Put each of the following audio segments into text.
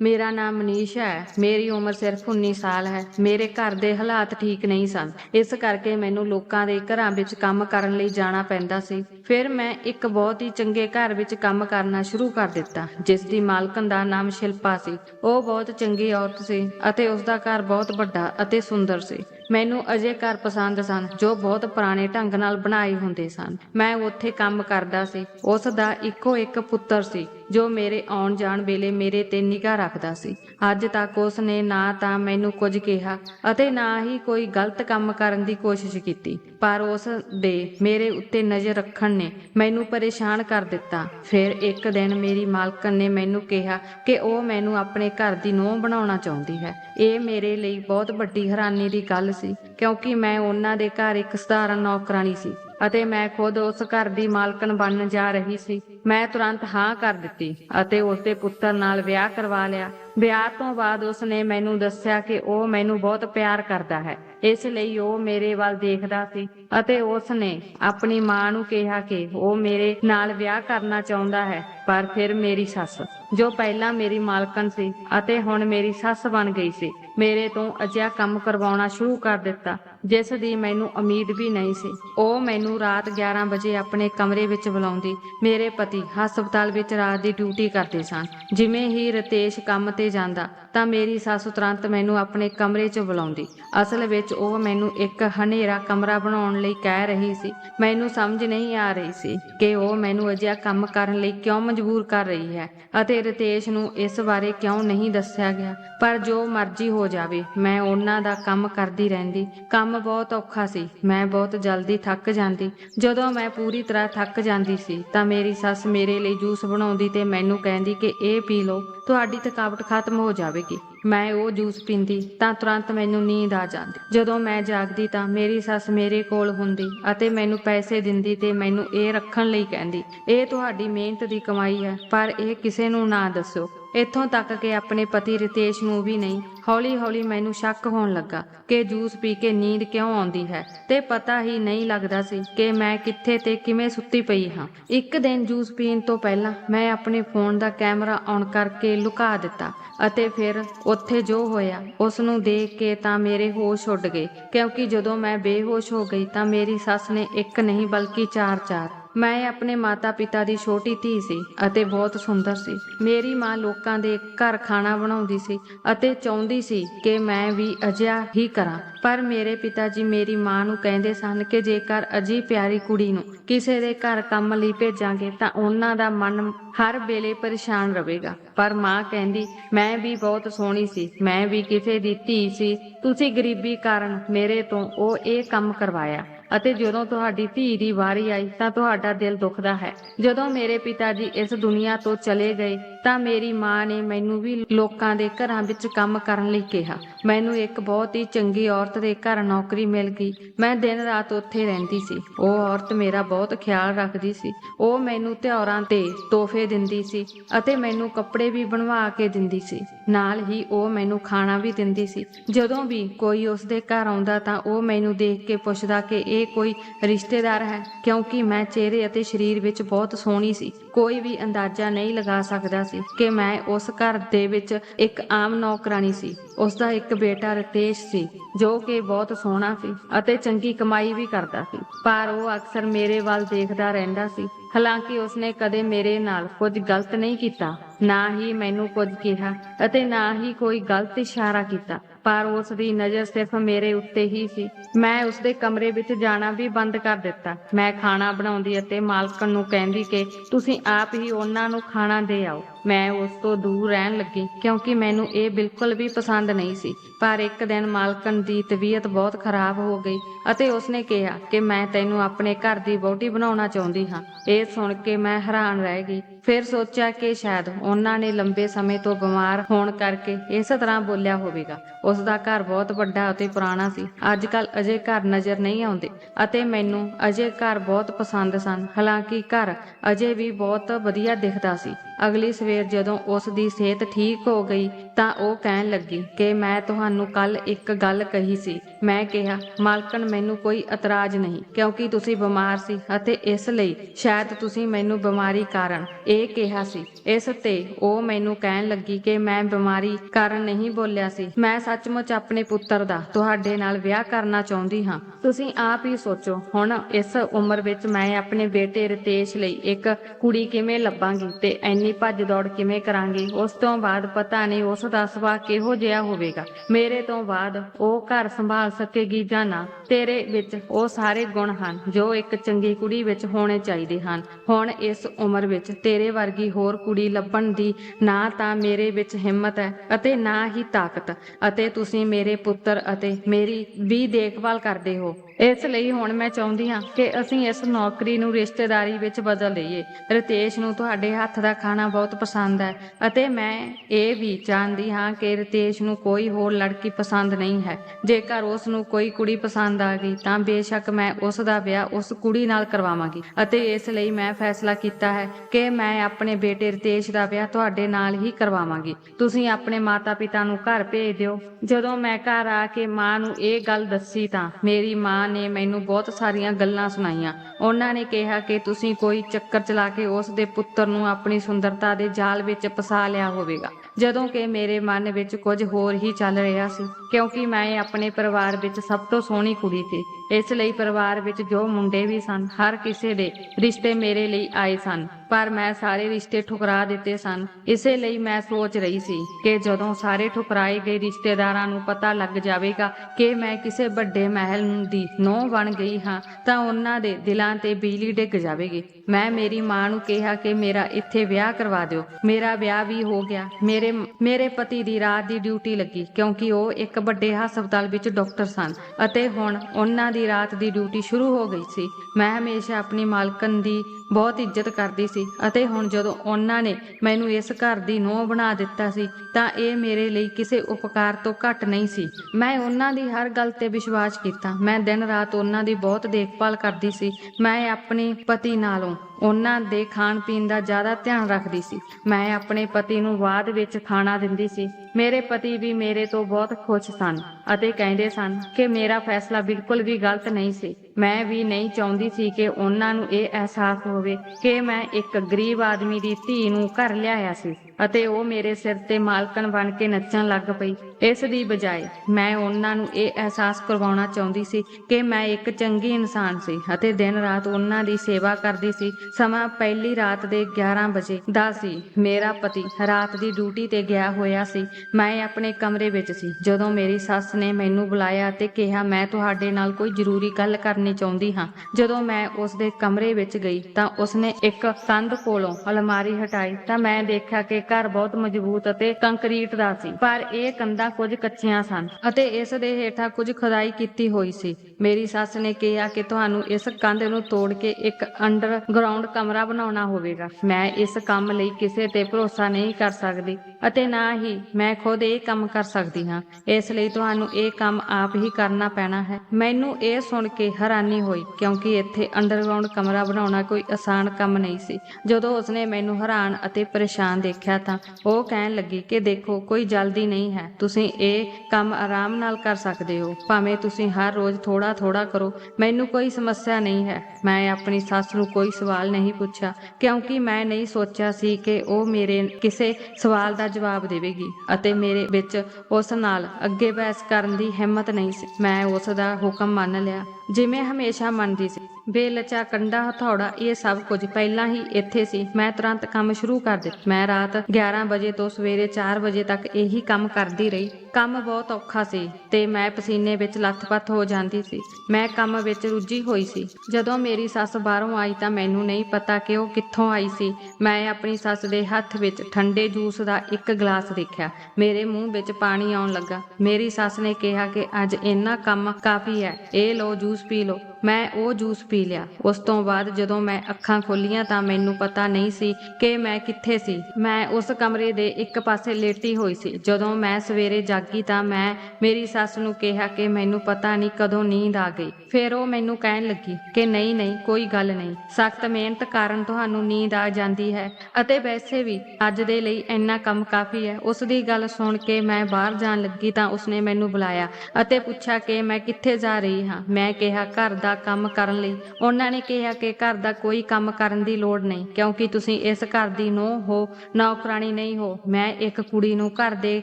ਮੇਰਾ ਨਾਮ ਮਨੀਸ਼ ਹੈ। ਮੇਰੀ ਉਮਰ ਸਿਰਫ 19 ਸਾਲ ਹੈ। ਮੇਰੇ ਘਰ ਦੇ ਹਾਲਾਤ ਠੀਕ ਨਹੀਂ ਸਨ। ਇਸ ਕਰਕੇ ਮੈਨੂੰ ਲੋਕਾਂ ਦੇ ਘਰਾਂ ਵਿੱਚ ਕੰਮ ਕਰਨ ਲਈ ਜਾਣਾ ਪੈਂਦਾ ਸੀ। ਫਿਰ ਮੈਂ ਇੱਕ ਬਹੁਤ ਹੀ ਚੰਗੇ ਘਰ ਵਿੱਚ ਕੰਮ ਕਰਨਾ ਸ਼ੁਰੂ ਕਰ ਦਿੱਤਾ, ਜਿਸ ਦੀ ਮਾਲਕਨ ਦਾ ਨਾਮ ਸ਼ਿਲਪਾ ਸੀ। ਉਹ ਬਹੁਤ ਚੰਗੀ ਔਰਤ ਸੀ ਅਤੇ ਉਸ ਦਾ ਘਰ ਬਹੁਤ ਵੱਡਾ ਅਤੇ ਸੁੰਦਰ ਸੀ। ਮੈਨੂੰ ਅਜੇ ਘਰ ਪਸੰਦ ਸਨ, ਜੋ ਬਹੁਤ ਪੁਰਾਣੇ ਢੰਗ ਨਾਲ ਬਣਾਏ ਹੁੰਦੇ ਸਨ। ਮੈਂ ਉੱਥੇ ਕੰਮ ਕਰਦਾ ਸੀ। ਉਸ ਦਾ ਇੱਕੋ ਇੱਕ ਪੁੱਤਰ ਸੀ, ਜੋ ਮੇਰੇ ਆਉਣ ਜਾਣ ਵੇਲੇ ਮੇਰੇ ਤੇ ਨਿਗਾਹ ਰੱਖਦਾ ਸੀ। ਅੱਜ ਤੱਕ ਉਸ ਨੇ ਨਾ ਤਾਂ ਮੈਨੂੰ ਕੁਝ ਕਿਹਾ ਅਤੇ ਨਾ ਹੀ ਕੋਈ ਗਲਤ ਕੰਮ ਕਰਨ ਦੀ ਕੋਸ਼ਿਸ਼ ਕੀਤੀ। ਪਰ ਉਸ ਦੇ ਮੇਰੇ ਉੱਤੇ ਨਜ਼ਰ ਰੱਖਣ ਨੇ ਮੈਨੂੰ ਪਰੇਸ਼ਾਨ ਕਰ ਦਿੱਤਾ। ਫਿਰ ਇੱਕ ਦਿਨ ਮੇਰੀ ਮਾਲਕਨ ਨੇ ਮੈਨੂੰ ਕਿਹਾ ਕਿ ਉਹ ਮੈਨੂੰ ਆਪਣੇ ਘਰ ਦੀ ਨੂੰਹ ਬਣਾਉਣਾ ਚਾਹੁੰਦੀ ਹੈ। ਇਹ ਮੇਰੇ ਲਈ ਬਹੁਤ ਵੱਡੀ ਹੈਰਾਨੀ ਦੀ ਗੱਲ ਸੀ, ਕਿਉਂਕਿ ਮੈਂ ਉਹਨਾਂ ਦੇ ਘਰ ਇੱਕ ਸਧਾਰਨ ਨੌਕਰਾਨੀ ਸੀ। ਅਤੇ ਮੈਂ ਖੁਦ ਉਸ ਘਰ ਦੀ ਮਾਲਕਣ ਬਣਨ ਜਾ ਰਹੀ ਸੀ। ਮੈਂ ਤੁਰੰਤ ਹਾਂ ਕਰ ਦਿੱਤੀ ਅਤੇ ਉਸ ਦੇ ਪੁੱਤਰ ਨਾਲ ਵਿਆਹ ਕਰਵਾ ਲਿਆ। ਵਿਆਹ ਤੋਂ ਬਾਅਦ ਉਸ ਨੇ ਮੈਨੂੰ ਦੱਸਿਆ ਕਿ ਉਹ ਮੈਨੂੰ ਬਹੁਤ ਪਿਆਰ ਕਰਦਾ ਹੈ। ਇਸ ਲਈ ਉਹ ਮੇਰੇ ਵੱਲ ਦੇਖਦਾ ਸੀ ਅਤੇ ਉਸ ਨੇ ਆਪਣੀ ਮਾਂ ਨੂੰ ਕਿਹਾ ਕਿ ਉਹ ਮੇਰੇ ਨਾਲ ਵਿਆਹ ਕਰਨਾ ਚਾਹੁੰਦਾ ਹੈ, ਪਰ ਫਿਰ ਮੇਰੀ ਸੱਸ ਜੋ ਪਹਿਲਾਂ ਮੇਰੀ ਮਾਲਕਨ ਸੀ ਅਤੇ ਹੁਣ ਮੇਰੀ ਸੱਸ ਬਣ ਗਈ ਸੀ। ਮੇਰੇ ਤੋਂ ਅਜਿਹਾ ਕੰਮ ਕਰਵਾਉਣਾ ਸ਼ੁਰੂ ਕਰ ਦਿੱਤਾ, ਜਿਸ ਦੀ ਮੈਨੂੰ ਉਮੀਦ ਵੀ ਨਹੀਂ ਸੀ। ਉਹ ਮੈਨੂੰ ਰਾਤ 11 ਵਜੇ ਆਪਣੇ ਕਮਰੇ ਵਿੱਚ ਬੁਲਾਉਂਦੀ, ਮੇਰੇ ਪਤੀ ਹਸਪਤਾਲ ਵਿੱਚ ਰਾਤ ਦੀ ਡਿਊਟੀ ਕਰਦੇ ਸਨ। ਜਿਵੇਂ ਹੀ ਰਤੇਸ਼ ਕੰਮ ਤੇ ਜਾਂਦਾ, ਤਾਂ ਮੇਰੀ ਸੱਸ ਤੁਰੰਤ ਮੈਨੂੰ ਆਪਣੇ ਕਮਰੇ 'ਚ ਬੁਲਾਉਂਦੀ। ਅਸਲ ਵਿੱਚ ਉਹ ਮੈਨੂੰ ਇੱਕ ਹਨੇਰਾ ਕਮਰਾ ਬਣਾਉਣ ਲਈ ਕਹਿ ਰਹੀ ਸੀ। ਮੈਨੂੰ ਸਮਝ ਨਹੀਂ ਆ ਰਹੀ ਸੀ ਕਿ ਉਹ ਮੈਨੂੰ ਅਜਿਹਾ ਕੰਮ ਕਰਨ ਲਈ ਕਿਉਂ ਮਜਬੂਰ ਕਰ ਰਹੀ ਹੈ ਅਤੇ ਰਤੇਸ਼ ਨੂੰ ਇਸ ਬਾਰੇ ਕਿਉਂ ਨਹੀਂ ਦੱਸਿਆ ਗਿਆ? ਪਰ ਜੋ ਮਰਜ਼ੀ ਹੋ ਜਾਵੇ, ਮੈਂ ਉਹਨਾਂ ਦਾ ਕੰਮ ਕਰਦੀ ਰਹਿੰਦੀ। ਕੰਮ ਬਹੁਤ ਔਖਾ ਸੀ। ਮੈਂ ਬਹੁਤ ਜਲਦੀ ਥੱਕ ਜਾਂਦੀ। ਜਦੋਂ ਮੈਂ ਪੂਰੀ ਤਰ੍ਹਾਂ ਥੱਕ ਜਾਂਦੀ ਸੀ, ਤਾਂ ਮੇਰੀ ਸੱਸ ਮੇਰੇ ਲਈ ਜੂਸ ਬਣਾਉਂਦੀ ਤੇ ਮੈਨੂੰ ਕਹਿੰਦੀ ਕਿ ਇਹ ਪੀ ਲਓ। ਤੁਹਾਡੀ ਥਕਾਵਟ ਖਤਮ ਹੋ ਜਾਵੇਗੀ। ਮੈਂ ਉਹ ਜੂਸ ਪੀਂਦੀ ਤਾਂ ਤੁਰੰਤ ਮੈਨੂੰ ਨੀਂਦ ਆ ਜਾਂਦੀ। ਜਦੋਂ ਮੈਂ ਜਾਗਦੀ ਤਾਂ ਮੇਰੀ ਸੱਸ ਮੇਰੇ ਕੋਲ ਹੁੰਦੀ ਅਤੇ ਮੈਨੂੰ ਪੈਸੇ ਦਿੰਦੀ ਤੇ ਮੈਨੂੰ ਇਹ ਰੱਖਣ ਲਈ ਕਹਿੰਦੀ, ਇਹ ਤੁਹਾਡੀ ਮਿਹਨਤ ਦੀ ਕਮਾਈ ਹੈ, ਪਰ ਇਹ ਕਿਸੇ ਨੂੰ ਨਾ ਦੱਸੋ। ਇੱਥੋਂ ਤੱਕ ਕਿ ਆਪਣੇ ਪਤੀ ਰਿਤੇਸ਼ ਨੂੰ ਵੀ ਨਹੀਂ, ਹੌਲੀ-ਹੌਲੀ ਮੈਨੂੰ ਸ਼ੱਕ ਹੋਣ ਲੱਗਾ ਕਿ ਜੂਸ ਪੀ ਕੇ ਨੀਂਦ ਕਿਉਂ ਆਉਂਦੀ ਹੈ ਤੇ ਪਤਾ ਹੀ ਨਹੀਂ ਲੱਗਦਾ ਸੀ ਕਿ ਮੈਂ ਕਿੱਥੇ ਤੇ ਕਿਵੇਂ ਸੁੱਤੀ ਪਈ ਹਾਂ। ਇੱਕ ਦਿਨ ਜੂਸ ਪੀਣ ਤੋਂ ਪਹਿਲਾਂ ਮੈਂ ਆਪਣੇ ਫੋਨ ਦਾ ਕੈਮਰਾ ਔਨ ਕਰਕੇ ਲੁਕਾ ਦਿੱਤਾ ਅਤੇ ਫਿਰ ਉੱਥੇ ਜੋ ਹੋਇਆ ਉਸ ਨੂੰ ਦੇਖ ਕੇ ਤਾਂ ਮੇਰੇ ਹੋਸ਼ ਉੱਡ ਗਏ, ਕਿਉਂਕਿ ਜਦੋਂ ਮੈਂ ਬੇਹੋਸ਼ ਹੋ ਗਈ ਤਾਂ ਮੇਰੀ ਸੱਸ ਨੇ ਇੱਕ ਨਹੀਂ ਬਲਕਿ ਚਾਰ ਚਾਰ ਮੈਂ ਆਪਣੇ ਮਾਤਾ-ਪਿਤਾ ਦੀ ਛੋਟੀ ਧੀ ਸੀ ਅਤੇ ਬਹੁਤ ਸੁੰਦਰ ਸੀ। ਮੇਰੀ ਮਾਂ ਲੋਕਾਂ ਦੇ ਘਰ ਖਾਣਾ ਬਣਾਉਂਦੀ ਸੀ ਅਤੇ ਚਾਹੁੰਦੀ ਸੀ ਕਿ ਮੈਂ ਵੀ ਅਜਿਹਾ ਹੀ ਕਰਾਂ। ਪਰ ਮੇਰੇ ਪਿਤਾ ਜੀ ਮੇਰੀ ਮਾਂ ਨੂੰ ਕਹਿੰਦੇ ਸਨ ਕਿ ਜੇਕਰ ਅਜੀ ਪਿਆਰੀ ਕੁੜੀ ਨੂੰ ਕਿਸੇ ਦੇ ਘਰ ਕੰਮ ਲਈ ਭੇਜਾਂਗੇ ਤਾਂ ਉਹਨਾਂ ਦਾ ਮਨ ਹਰ ਵੇਲੇ ਪਰੇਸ਼ਾਨ ਰਹੇਗਾ। ਪਰ ਮਾਂ ਕਹਿੰਦੀ, ਮੈਂ ਵੀ ਬਹੁਤ ਸੋਹਣੀ ਸੀ, ਮੈਂ ਵੀ ਕਿਸੇ ਦੀ ਧੀ ਸੀ। ਤੁਸੀਂ ਗਰੀਬੀ ਕਾਰਨ ਮੇਰੇ ਤੋਂ ਉਹ ਇਹ ਕੰਮ ਕਰਵਾਇਆ। ਅਤੇ ਜਦੋਂ ਤੁਹਾਡੀ ਧੀ ਦੀ ਵਾਰੀ ਆਈ ਤਾਂ ਤੁਹਾਡਾ ਦਿਲ ਦੁਖਦਾ ਹੈ। ਜਦੋਂ ਮੇਰੇ ਪਿਤਾ ਜੀ ਇਸ ਦੁਨੀਆ ਤੋਂ ਚਲੇ ਗਏ ਤਾਂ ਮੇਰੀ ਮਾਂ ਨੇ ਮੈਨੂੰ ਵੀ ਲੋਕਾਂ ਦੇ ਘਰਾਂ ਵਿੱਚ ਕੰਮ ਕਰਨ ਲਈ ਕਿਹਾ। ਮੈਨੂੰ ਇੱਕ ਬਹੁਤ ਹੀ ਚੰਗੀ ਔਰਤ ਦੇ ਘਰ ਨੌਕਰੀ ਮਿਲ ਗਈ। ਮੈਂ ਦਿਨ ਰਾਤ ਉੱਥੇ ਰਹਿੰਦੀ ਸੀ। ਉਹ ਔਰਤ ਮੇਰਾ ਬਹੁਤ ਖਿਆਲ ਰੱਖਦੀ ਸੀ। ਉਹ ਮੈਨੂੰ ਤਿਉਹਾਰਾਂ ਤੇ ਤੋਹਫੇ ਦਿੰਦੀ ਸੀ ਅਤੇ ਮੈਨੂੰ ਕੱਪੜੇ ਵੀ ਬਣਵਾ ਕੇ ਦਿੰਦੀ ਸੀ। ਨਾਲ ਹੀ ਉਹ ਮੈਨੂੰ ਖਾਣਾ ਵੀ ਦਿੰਦੀ ਸੀ। ਜਦੋਂ ਵੀ ਕੋਈ ਉਸ ਦੇ ਘਰ ਆਉਂਦਾ ਤਾਂ ਉਹ ਮੈਨੂੰ ਦੇਖ ਕੇ ਪੁੱਛਦਾ ਕਿ ਇਹ ਕੋਈ ਰਿਸ਼ਤੇਦਾਰ ਹੈ, ਕਿਉਂਕਿ ਮੈਂ ਚਿਹਰੇ ਅਤੇ ਸਰੀਰ ਵਿੱਚ ਬਹੁਤ ਸੋਹਣੀ ਸੀ। ਕੋਈ ਵੀ ਅੰਦਾਜ਼ਾ ਨਹੀਂ ਲਗਾ ਸਕਦਾ ਸੀ ਕਿ ਮੈਂ ਉਸ ਘਰ ਦੇ ਵਿੱਚ ਇੱਕ ਆਮ ਨੌਕਰਾਨੀ ਸੀ। ਉਸ ਦਾ ਇੱਕ ਬੇਟਾ ਰਤੇਸ਼ ਸੀ, ਜੋ ਕਿ ਬਹੁਤ ਸੋਹਣਾ ਸੀ ਅਤੇ ਚੰਗੀ ਕਮਾਈ ਵੀ ਕਰਦਾ ਸੀ। ਪਰ ਉਹ ਅਕਸਰ ਮੇਰੇ ਵੱਲ ਦੇਖਦਾ ਰਹਿੰਦਾ ਸੀ। ਹਾਲਾਂਕਿ ਉਸਨੇ ਕਦੇ ਮੇਰੇ ਨਾਲ ਕੁਝ ਗਲਤ ਨਹੀਂ ਕੀਤਾ, ਨਾ ਹੀ ਮੈਨੂੰ ਕੁਝ ਕਿਹਾ ਅਤੇ ਨਾ ਹੀ ਕੋਈ ਗਲਤ ਇਸ਼ਾਰਾ ਕੀਤਾ। ਪਰ ਉਸ ਦੀ ਨਜ਼ਰ ਸਿਰਫ ਮੇਰੇ ਉੱਤੇ ਹੀ ਸੀ। ਮੈਂ ਉਸ ਦੇ ਕਮਰੇ ਵਿੱਚ ਜਾਣਾ ਵੀ ਬੰਦ ਕਰ ਦਿੱਤਾ। ਮੈਂ ਖਾਣਾ ਬਣਾਉਂਦੀ ਅਤੇ ਮਾਲਕਣ ਨੂੰ ਕਹਿੰਦੀ ਕਿ ਤੁਸੀਂ ਆਪ ਹੀ ਉਹਨਾਂ ਨੂੰ ਖਾਣਾ ਦੇ ਆਓ। ਮੈਂ ਉਸ ਤੋਂ ਦੂਰ ਰਹਿਣ ਲੱਗੀ ਕਿਉਂਕਿ ਮੈਨੂੰ ਇਹ ਬਿਲਕੁਲ ਵੀ ਪਸੰਦ ਨਹੀਂ ਸੀ। ਪਰ ਇੱਕ ਦਿਨ ਮਾਲਕਣ ਦੀ ਤਬੀਅਤ ਬਹੁਤ ਖਰਾਬ ਹੋ ਗਈ ਅਤੇ ਉਸਨੇ ਕਿਹਾ ਕਿ ਮੈਂ ਤੈਨੂੰ ਆਪਣੇ ਘਰ ਦੀ ਵਹੁਟੀ ਬਣਾਉਣਾ ਚਾਹੁੰਦੀ ਹਾਂ। ਇਹ ਸੁਣ ਕੇ ਮੈਂ ਹੈਰਾਨ ਰਹਿ ਗਈ। ਫਿਰ ਸੋਚਿਆ ਕਿ ਸ਼ਾਇਦ ਉਹਨਾਂ ਨੇ ਲੰਬੇ ਸਮੇਂ ਤੋਂ ਬਿਮਾਰ ਹੋਣ ਕਰਕੇ ਇਸ ਤਰ੍ਹਾਂ ਬੋਲਿਆ ਹੋਵੇਗਾ। ਉਸ ਦਾ ਘਰ ਬਹੁਤ ਵੱਡਾ ਅਤੇ ਪੁਰਾਣਾ ਸੀ। ਅੱਜ ਕੱਲ ਅਜੇ ਘਰ ਨਜ਼ਰ ਨਹੀਂ ਆਉਂਦੇ ਅਤੇ ਮੈਨੂੰ ਅਜੇ ਘਰ ਬਹੁਤ ਪਸੰਦ ਸਨ। ਹਾਲਾਂਕਿ ਘਰ ਅਜੇ ਵੀ ਬਹੁਤ ਵਧੀਆ ਦਿਖਦਾ ਸੀ। ਅਗਲੀ ਸਵੇਰ ਜਦੋਂ ਉਸ ਦੀ ਸਿਹਤ ਠੀਕ ਹੋ ਗਈ ਤਾਂ ਉਹ ਕਹਿਣ ਲੱਗੀ ਕਿ ਮੈਂ ਤੁਹਾਨੂੰ ਕੱਲ ਇੱਕ ਗੱਲ ਕਹੀ ਸੀ। ਮੈਂ ਕਿਹਾ, ਮਾਲਕਣ, ਮੈਨੂੰ ਕੋਈ ਇਤਰਾਜ਼ ਨਹੀਂ, ਕਿਉਂਕਿ ਤੁਸੀਂ ਬਿਮਾਰ ਸੀ ਅਤੇ ਇਸ ਲਈ ਸ਼ਾਇਦ ਤੁਸੀਂ ਮੈਨੂੰ ਬਿਮਾਰੀ ਕਾਰਨ ਇਹ ਕਿਹਾ ਸੀ। ਇਸ ਤੇ ਉਹ ਮੈਨੂੰ ਕਹਿਣ ਲੱਗੀ ਕਿ ਮੈਂ ਬਿਮਾਰੀ ਕਾਰਨ ਨਹੀਂ ਬੋਲਿਆ ਸੀ। ਮੈਂ ਸੱਚਮੁੱਚ ਆਪਣੇ ਪੁੱਤਰ ਦਾ ਤੁਹਾਡੇ ਨਾਲ ਵਿਆਹ ਕਰਨਾ ਚਾਹੁੰਦੀ ਹਾਂ। ਤੁਸੀਂ ਆਪ ਹੀ ਸੋਚੋ, ਹੁਣ ਇਸ ਉਮਰ ਵਿੱਚ ਮੈਂ ਆਪਣੇ ਬੇਟੇ ਰਤੇਸ਼ ਲਈ ਇੱਕ ਕੁੜੀ ਕਿਵੇਂ ਲੱਭਾਂਗੀ ਤੇ ਐਨੀ ਭੱਜ ਦੌੜ ਕਿਵੇਂ ਕਰਾਂਗੀ? ਉਸ ਤੋਂ ਬਾਅਦ ਪਤਾ ਨਹੀਂ ਉਸ ਦਾ ਸੁਭਾਅ ਕਿਹੋ ਜਿਹਾ ਹੋਵੇਗਾ। ਮੇਰੇ ਤੋਂ ਬਾਅਦ ਉਹ ਘਰ ਸੰਭਾਲ ਸਕੇਗੀ ਜਾਂ ਨਾ, ਤੇਰੇ ਵਿੱਚ ਉਹ ਸਾਰੇ ਗੁਣ ਹਨ, ਜੋ ਇੱਕ ਚੰਗੀ ਕੁੜੀ ਵਿੱਚ ਹੋਣੇ ਚਾਹੀਦੇ ਹਨ। ਹੁਣ ਇਸ ਉਮਰ ਵਿੱਚ ਤੇਰੇ ਵਰਗੀ ਹੋਰ ਕੁੜੀ ਲੱਭਣ ਦੀ ਨਾ ਤਾਂ ਮੇਰੇ ਵਿੱਚ ਹਿੰਮਤ ਹੈ ਅਤੇ ਨਾ ਹੀ ਤਾਕਤ। ਅਤੇ ਤੁਸੀਂ ਮੇਰੇ ਪੁੱਤਰ ਅਤੇ ਮੇਰੀ ਵੀ ਦੇਖਭਾਲ ਕਰਦੇ ਹੋ। ਇਸ ਲਈ ਹੁਣ ਮੈਂ ਚਾਹੁੰਦੀ ਹਾਂ ਕਿ ਅਸੀਂ ਇਸ ਨੌਕਰੀ ਨੂੰ ਰਿਸ਼ਤੇਦਾਰੀ ਵਿੱਚ ਬਦਲ ਲਈਏ। ਰਤੇਸ਼ ਨੂੰ ਤੁਹਾਡੇ ਹੱਥ ਦਾ ਖਾਣਾ ਬਹੁਤ ਪਸੰਦ ਹੈ ਅਤੇ ਮੈਂ ਇਹ ਵੀ ਜਾਣਦੀ ਹਾਂ ਕਿ ਰਤੇਸ਼ ਨੂੰ ਕੋਈ ਹੋਰ ਲੜਕੀ ਪਸੰਦ ਨਹੀਂ ਹੈ। ਜੇਕਰ ਉਸ ਨੂੰ ਕੋਈ ਕੁੜੀ ਪਸੰਦ ਆ ਗਈ ਤਾਂ ਬੇਸ਼ੱਕ ਮੈਂ ਉਸ ਦਾ ਵਿਆਹ ਉਸ ਕੁੜੀ ਨਾਲ ਕਰਵਾਵਾਂਗੀ ਅਤੇ ਇਸ ਲਈ ਮੈਂ ਫੈਸਲਾ ਕੀਤਾ ਹੈ ਕਿ ਮੈਂ ਆਪਣੇ ਬੇਟੇ ਰਤੇਸ਼ ਦਾ ਵਿਆਹ ਤੁਹਾਡੇ ਨਾਲ ਹੀ ਕਰਵਾਵਾਂਗੀ। ਤੁਸੀਂ ਆਪਣੇ ਮਾਤਾ-ਪਿਤਾ ਨੂੰ ਘਰ ਭੇਜ ਦਿਓ। ਜਦੋਂ ਮੈਂ ਘਰ ਆ ਕੇ ਮਾਂ ਨੂੰ ਇਹ ਗੱਲ ਦੱਸੀ ਤਾਂ ਮੇਰੀ ਮਾਂ ਨੇ ਮੈਨੂੰ ਬਹੁਤ ਸਾਰੀਆਂ ਗੱਲਾਂ ਸੁਣਾਈਆਂ। ਉਹਨਾਂ ਨੇ ਕਿਹਾ ਕਿ ਤੁਸੀਂ ਕੋਈ ਚੱਕਰ ਚਲਾ ਕੇ ਉਸ ਦੇ ਪੁੱਤਰ ਨੂੰ ਆਪਣੀ ਸੁੰਦਰਤਾ ਦੇ ਜਾਲ ਵਿੱਚ ਫਸਾ ਲਿਆ ਹੋਵੇਗਾ। ਜਦੋਂ ਕਿ ਮੇਰੇ ਮਨ ਵਿੱਚ ਕੁਝ ਹੋਰ ਹੀ ਚੱਲ ਰਿਹਾ ਸੀ, ਕਿਉਂਕਿ ਮੈਂ ਆਪਣੇ ਪਰਿਵਾਰ ਵਿੱਚ ਸਭ ਤੋਂ ਸੋਹਣੀ ਕੁੜੀ ਸੀ। ਇਸ ਲਈ ਪਰਿਵਾਰ ਵਿੱਚ ਜੋ ਮੁੰਡੇ ਵੀ ਸਨ, ਹਰ ਕਿਸੇ ਦੇ ਰਿਸ਼ਤੇ ਮੇਰੇ ਲਈ ਆਏ ਸਨ। ਪਰ ਮੈਂ ਸਾਰੇ ਰਿਸ਼ਤੇ ਠੁਕਰਾ ਦਿੱਤੇ ਸਨ। ਇਸੇ ਲਈ ਮੈਂ ਸੋਚ ਰਹੀ ਸੀ ਕਿ ਜਦੋਂ ਸਾਰੇ ਠੁਕਰਾਏ ਗਏ ਰਿਸ਼ਤੇਦਾਰਾਂ ਨੂੰ ਪਤਾ ਲੱਗ ਜਾਵੇਗਾ ਕਿ ਮੈਂ ਕਿਸੇ ਵੱਡੇ ਮਹਿਲ ਦੀ ਨੌ ਬਣ ਗਈ ਹਾਂ, ਤਾਂ ਉਹਨਾਂ ਦੇ ਦਿਲਾਂ ਤੇ ਬਿਜਲੀ ਡਿੱਗ ਜਾਵੇਗੀ। ਮੈਂ ਮੇਰੀ ਮਾਂ ਨੂੰ ਕਿਹਾ ਕਿ ਮੇਰਾ ਇੱਥੇ ਵਿਆਹ ਕਰਵਾ ਦਿਓ। ਮੇਰਾ ਵਿਆਹ ਵੀ ਹੋ ਗਿਆ। ਮੇਰੇ ਮੇਰੇ ਪਤੀ ਦੀ ਰਾਤ ਦੀ ਡਿਊਟੀ ਲੱਗੀ, ਕਿਉਂਕਿ ਉਹ ਇੱਕ ਵੱਡੇ ਹਸਪਤਾਲ ਵਿੱਚ ਡਾਕਟਰ ਸਨ। ਅਤੇ ਹੁਣ ਉਹਨਾਂ ਦੀ ਰਾਤ ਦੀ ਡਿਊਟੀ ਸ਼ੁਰੂ ਹੋ ਗਈ ਸੀ। ਮੈਂ ਹਮੇਸ਼ਾ ਆਪਣੀ ਮਾਲਕਨ ਦੀ ਬਹੁਤ ਇੱਜ਼ਤ ਕਰਦੀ ਸੀ। ਅਤੇ ਹੁਣ ਜਦੋਂ ਉਹਨਾਂ ਨੇ ਮੈਨੂੰ ਇਸ ਘਰ ਦੀ ਨੂੰਹ ਬਣਾ ਦਿੱਤਾ ਸੀ, ਤਾਂ ਇਹ ਮੇਰੇ ਲਈ ਕਿਸੇ ਉਪਕਾਰ ਤੋਂ ਘੱਟ ਨਹੀਂ ਸੀ। ਮੈਂ ਉਹਨਾਂ ਦੀ ਹਰ ਗੱਲ ਤੇ ਵਿਸ਼ਵਾਸ ਕੀਤਾ। ਮੈਂ ਦਿਨ ਰਾਤ ਉਹਨਾਂ ਦੀ ਬਹੁਤ ਦੇਖਭਾਲ ਕਰਦੀ ਸੀ। ਮੈਂ ਆਪਣੇ ਪਤੀ ਨਾਲੋਂ ਉਹਨਾਂ ਦੇ ਖਾਣ ਪੀਣ ਦਾ ਜ਼ਿਆਦਾ ਧਿਆਨ ਰੱਖਦੀ ਸੀ। ਮੈਂ ਆਪਣੇ ਪਤੀ ਨੂੰ ਬਾਅਦ ਵਿੱਚ ਖਾਣਾ ਦਿੰਦੀ ਸੀ। ਮੇਰੇ ਪਤੀ ਵੀ ਮੇਰੇ ਤੋਂ ਬਹੁਤ ਖੁਸ਼ ਸਨ। ਅਤੇ ਕਹਿੰਦੇ ਸਨ ਕਿ ਮੇਰਾ ਫੈਸਲਾ ਬਿਲਕੁਲ ਵੀ ਗਲਤ ਨਹੀਂ ਸੀ। ਮੈਂ ਵੀ ਨਹੀਂ ਚਾਹੁੰਦੀ ਸੀ ਕਿ ਉਹਨਾਂ ਨੂੰ ਇਹ ਅਹਿਸਾਸ ਹੋਵੇ ਕਿ ਮੈਂ ਇੱਕ ਗਰੀਬ ਆਦਮੀ ਦੀ ਧੀ ਨੂੰ ਘਰ ਲਿਆਇਆ ਸੀ ਅਤੇ ਉਹ ਮੇਰੇ ਸਿਰ ਤੇ ਮਾਲਕਣ ਬਣ ਕੇ ਨੱਚਣ ਲੱਗ ਪਈ। ਇਸ ਦੀ ਬਜਾਏ ਮੈਂ ਉਹਨਾਂ ਨੂੰ ਇਹ ਅਹਿਸਾਸ ਕਰਵਾਉਣਾ ਚਾਹੁੰਦੀ ਸੀ ਕਿ ਮੈਂ ਇੱਕ ਚੰਗੀ ਇਨਸਾਨ ਸੀ ਅਤੇ ਦਿਨ ਰਾਤ ਉਹਨਾਂ ਦੀ ਸੇਵਾ ਕਰਦੀ ਸੀ। ਸਮਾਂ ਪਹਿਲੀ ਰਾਤ ਦੇ 11 ਵਜੇ ਦਾ ਸੀ। ਮੇਰਾ ਪਤੀ ਰਾਤ ਦੀ ਡਿਊਟੀ ਤੇ ਗਿਆ ਹੋਇਆ ਸੀ। ਮੈਂ ਆਪਣੇ ਕਮਰੇ ਵਿੱਚ ਸੀ। ਜਦੋਂ ਮੇਰੀ ਸੱਸ ਨੇ ਮੈਨੂੰ ਬੁਲਾਇਆ ਤੇ ਕਿਹਾ, ਮੈਂ ਤੁਹਾਡੇ ਨਾਲ ਕੋਈ ਜ਼ਰੂਰੀ ਗੱਲ ਕਰਨੀ ਚਾਹੁੰਦੀ ਹਾਂ। ਜਦੋਂ ਮੈਂ ਉਸ ਦੇ ਕਮਰੇ ਵਿੱਚ ਗਈ ਤਾਂ ਉਸਨੇ ਇੱਕ ਸੰਦ ਕੋਲੋਂ ਅਲਮਾਰੀ ਹਟਾਈ ਤਾਂ ਮੈਂ ਦੇਖਿਆ ਕਿ ਘਰ ਬਹੁਤ ਮਜ਼ਬੂਤ ਅਤੇ ਕੰਕਰੀਟ ਦਾ ਸੀ, ਪਰ ਇਹ ਕੰਧਾਂ ਕੁਝ ਕੱਚੀਆਂ ਸਨ ਅਤੇ ਇਸ ਦੇ ਹੇਠਾਂ ਕੁਝ ਖੁਦਾਈ ਕੀਤੀ ਹੋਈ ਸੀ। ਮੇਰੀ ਸੱਸ ਨੇ ਕਿਹਾ ਕਿ ਤੁਹਾਨੂੰ ਇਸ ਕੰਧ ਨੂੰ ਤੋੜ ਕੇ ਇੱਕ ਅੰਡਰਗਰਾਉਂਡ ਕਮਰਾ ਬਣਾਉਣਾ ਹੋਵੇਗਾ। ਮੈਂ ਇਸ ਕੰਮ ਲਈ ਕਿਸੇ ਤੇ ਭਰੋਸਾ ਨਹੀਂ ਕਰ ਸਕਦੀ ਅਤੇ ਨਾ ਹੀ ਮੈਂ ਖੁਦ ਇਹ ਕੰਮ ਕਰ ਸਕਦੀ ਹਾਂ। ਇਸ ਲਈ ਤੁਹਾਨੂੰ ਇਹ ਕੰਮ ਆਪ ਹੀ ਕਰਨਾ ਪੈਣਾ ਹੈ। ਮੈਨੂੰ ਇਹ ਸੁਣ ਕੇ ਹੈਰਾਨੀ ਹੋਈ ਕਿਉਂਕਿ ਇੱਥੇ ਅੰਡਰਗਰਾਉਂਡ ਕਮਰਾ ਬਣਾਉਣਾ ਕੋਈ ਆਸਾਨ ਕੰਮ ਨਹੀਂ ਸੀ। ਜਦੋਂ ਉਸਨੇ ਮੈਨੂੰ ਹੈਰਾਨ ਅਤੇ ਪਰੇਸ਼ਾਨ ਦੇਖਿਆ ਤਾਂ ਉਹ ਕਹਿਣ ਲੱਗੀ ਕਿ ਦੇਖੋ, ਕੋਈ ਜਲਦੀ ਨਹੀਂ ਹੈ। ਤੁਸੀਂ ਇਹ ਕੰਮ ਆਰਾਮ ਨਾਲ ਕਰ ਸਕਦੇ ਹੋ। ਭਾਵੇਂ ਤੁਸੀਂ ਹਰ ਰੋਜ਼ ਥੋੜਾ ਥੋੜਾ ਕਰੋ। ਮੈਨੂੰ ਕੋਈ ਸਮੱਸਿਆ ਨਹੀਂ ਹੈ। ਮੈਂ ਆਪਣੀ ਸੱਸ ਨੂੰ ਕੋਈ ਸਵਾਲ ਨਹੀਂ ਪੁੱਛਿਆ, ਕਿਉਂਕਿ ਮੈਂ ਨਹੀਂ ਸੋਚਿਆ ਸੀ ਕਿ ਉਹ ਮੇਰੇ ਕਿਸੇ ਸਵਾਲ ਦਾ ਜਵਾਬ ਦੇਵੇਗੀ ਅਤੇ ਮੇਰੇ ਵਿੱਚ ਉਸ ਨਾਲ ਅੱਗੇ ਬਹਿਸ ਕਰਨ ਦੀ ਹਿੰਮਤ ਨਹੀਂ ਸੀ। ਮੈਂ ਉਸ ਦਾ ਹੁਕਮ ਮੰਨ ਲਿਆ, ਜਿਵੇਂ ਹਮੇਸ਼ਾ ਮੰਨਦੀ ਸੀ। ਬੇਲਚਾ, ਕੰਡਾ, ਹਥੌੜਾ, ਇਹ ਸਭ ਕੁਝ ਪਹਿਲਾਂ ਹੀ ਇੱਥੇ ਸੀ। ਮੈਂ ਤੁਰੰਤ ਕੰਮ ਸ਼ੁਰੂ ਕਰ ਦਿੱਤਾ। ਮੈਂ ਰਾਤ 11 ਵਜੇ ਤੋਂ ਸਵੇਰੇ 4 ਵਜੇ ਤੱਕ ਇਹੀ ਕੰਮ ਕਰਦੀ ਰਹੀ। ਕੰਮ ਬਹੁਤ ਔਖਾ ਸੀ ਤੇ ਮੈਂ ਪਸੀਨੇ ਵਿੱਚ ਲੱਥਪੱਥ ਹੋ ਜਾਂਦੀ ਸੀ। ਮੈਂ ਕੰਮ ਵਿੱਚ ਰੁੱਝੀ ਹੋਈ ਸੀ। ਜਦੋਂ ਮੇਰੀ ਸੱਸ ਬਾਹਰੋਂ ਆਈ ਤਾਂ ਮੈਨੂੰ ਨਹੀਂ ਪਤਾ ਕਿ ਉਹ ਕਿੱਥੋਂ ਆਈ ਸੀ। ਮੈਂ ਆਪਣੀ ਸੱਸ ਦੇ ਹੱਥ ਵਿੱਚ ਠੰਡੇ ਜੂਸ ਦਾ ਇੱਕ ਗਲਾਸ ਦੇਖਿਆ। ਮੇਰੇ ਮੂੰਹ ਵਿੱਚ ਪਾਣੀ ਆਉਣ ਲੱਗਾ। ਮੇਰੀ ਸੱਸ ਨੇ ਕਿਹਾ ਕਿ ਅੱਜ ਇੰਨਾ ਕੰਮ ਕਾਫੀ ਹੈ। ਇਹ ਲਓ, ਜੂਸ ਪੀ ਲਓ। ਮੈਂ ਉਹ ਜੂਸ ਪੀ ਲਿਆ। ਉਸ ਤੋਂ ਬਾਅਦ ਜਦੋਂ ਮੈਂ ਅੱਖਾਂ ਖੋਲੀਆਂ ਤਾਂ ਮੈਨੂੰ ਪਤਾ ਨਹੀਂ ਸੀ ਕਿ ਮੈਂ ਕਿੱਥੇ ਸੀ। ਮੈਂ ਉਸ ਕਮਰੇ ਦੇ ਇੱਕ ਪਾਸੇ ਲੇਟੀ ਹੋਈ ਸੀ। ਜਦੋਂ ਮੈਂ ਸਵੇਰੇ ਜਾਗੀ ਤਾਂ ਮੈਂ ਮੇਰੀ ਸੱਸ ਨੂੰ ਕਿਹਾ ਕਿ ਮੈਨੂੰ ਪਤਾ ਨਹੀਂ ਕਦੋਂ ਨੀਂਦ ਆ ਗਈ। ਫਿਰ ਉਹ ਮੈਨੂੰ ਕਹਿਣ ਲੱਗੀ ਕਿ ਨਹੀਂ ਨਹੀਂ, ਕੋਈ ਗੱਲ ਨਹੀਂ। ਸਖਤ ਮਿਹਨਤ ਕਾਰਨ ਤੁਹਾਨੂੰ ਨੀਂਦ ਆ ਜਾਂਦੀ ਹੈ ਅਤੇ ਵੈਸੇ ਵੀ ਅੱਜ ਦੇ ਲਈ ਇੰਨਾ ਕੰਮ ਕਾਫੀ ਹੈ। ਉਸ ਦੀ ਗੱਲ ਸੁਣ ਕੇ ਮੈਂ ਬਾਹਰ ਜਾਣ ਲੱਗੀ ਤਾਂ ਉਸਨੇ ਮੈਨੂੰ ਬੁਲਾਇਆ ਅਤੇ ਪੁੱਛਿਆ ਕਿ ਮੈਂ ਕਿੱਥੇ ਜਾ ਰਹੀ ਹਾਂ। ਮੈਂ ਕਿਹਾ, ਘਰ ਦਾ ਕੰਮ ਕਰਨ ਲਈ। ਉਹਨਾਂ ਨੇ ਕਿਹਾ ਕਿ ਘਰ ਦਾ ਕੋਈ ਕੰਮ ਕਰਨ ਦੀ ਲੋੜ ਨਹੀਂ, ਕਿਉਂਕਿ ਤੁਸੀਂ ਇਸ ਘਰ ਦੀ ਨੂੰਹ ਹੋ ਨੌਕਰਾਨੀ ਨਹੀਂ ਹੋ। ਮੈਂ ਇੱਕ ਕੁੜੀ ਨੂੰ ਘਰ ਦੇ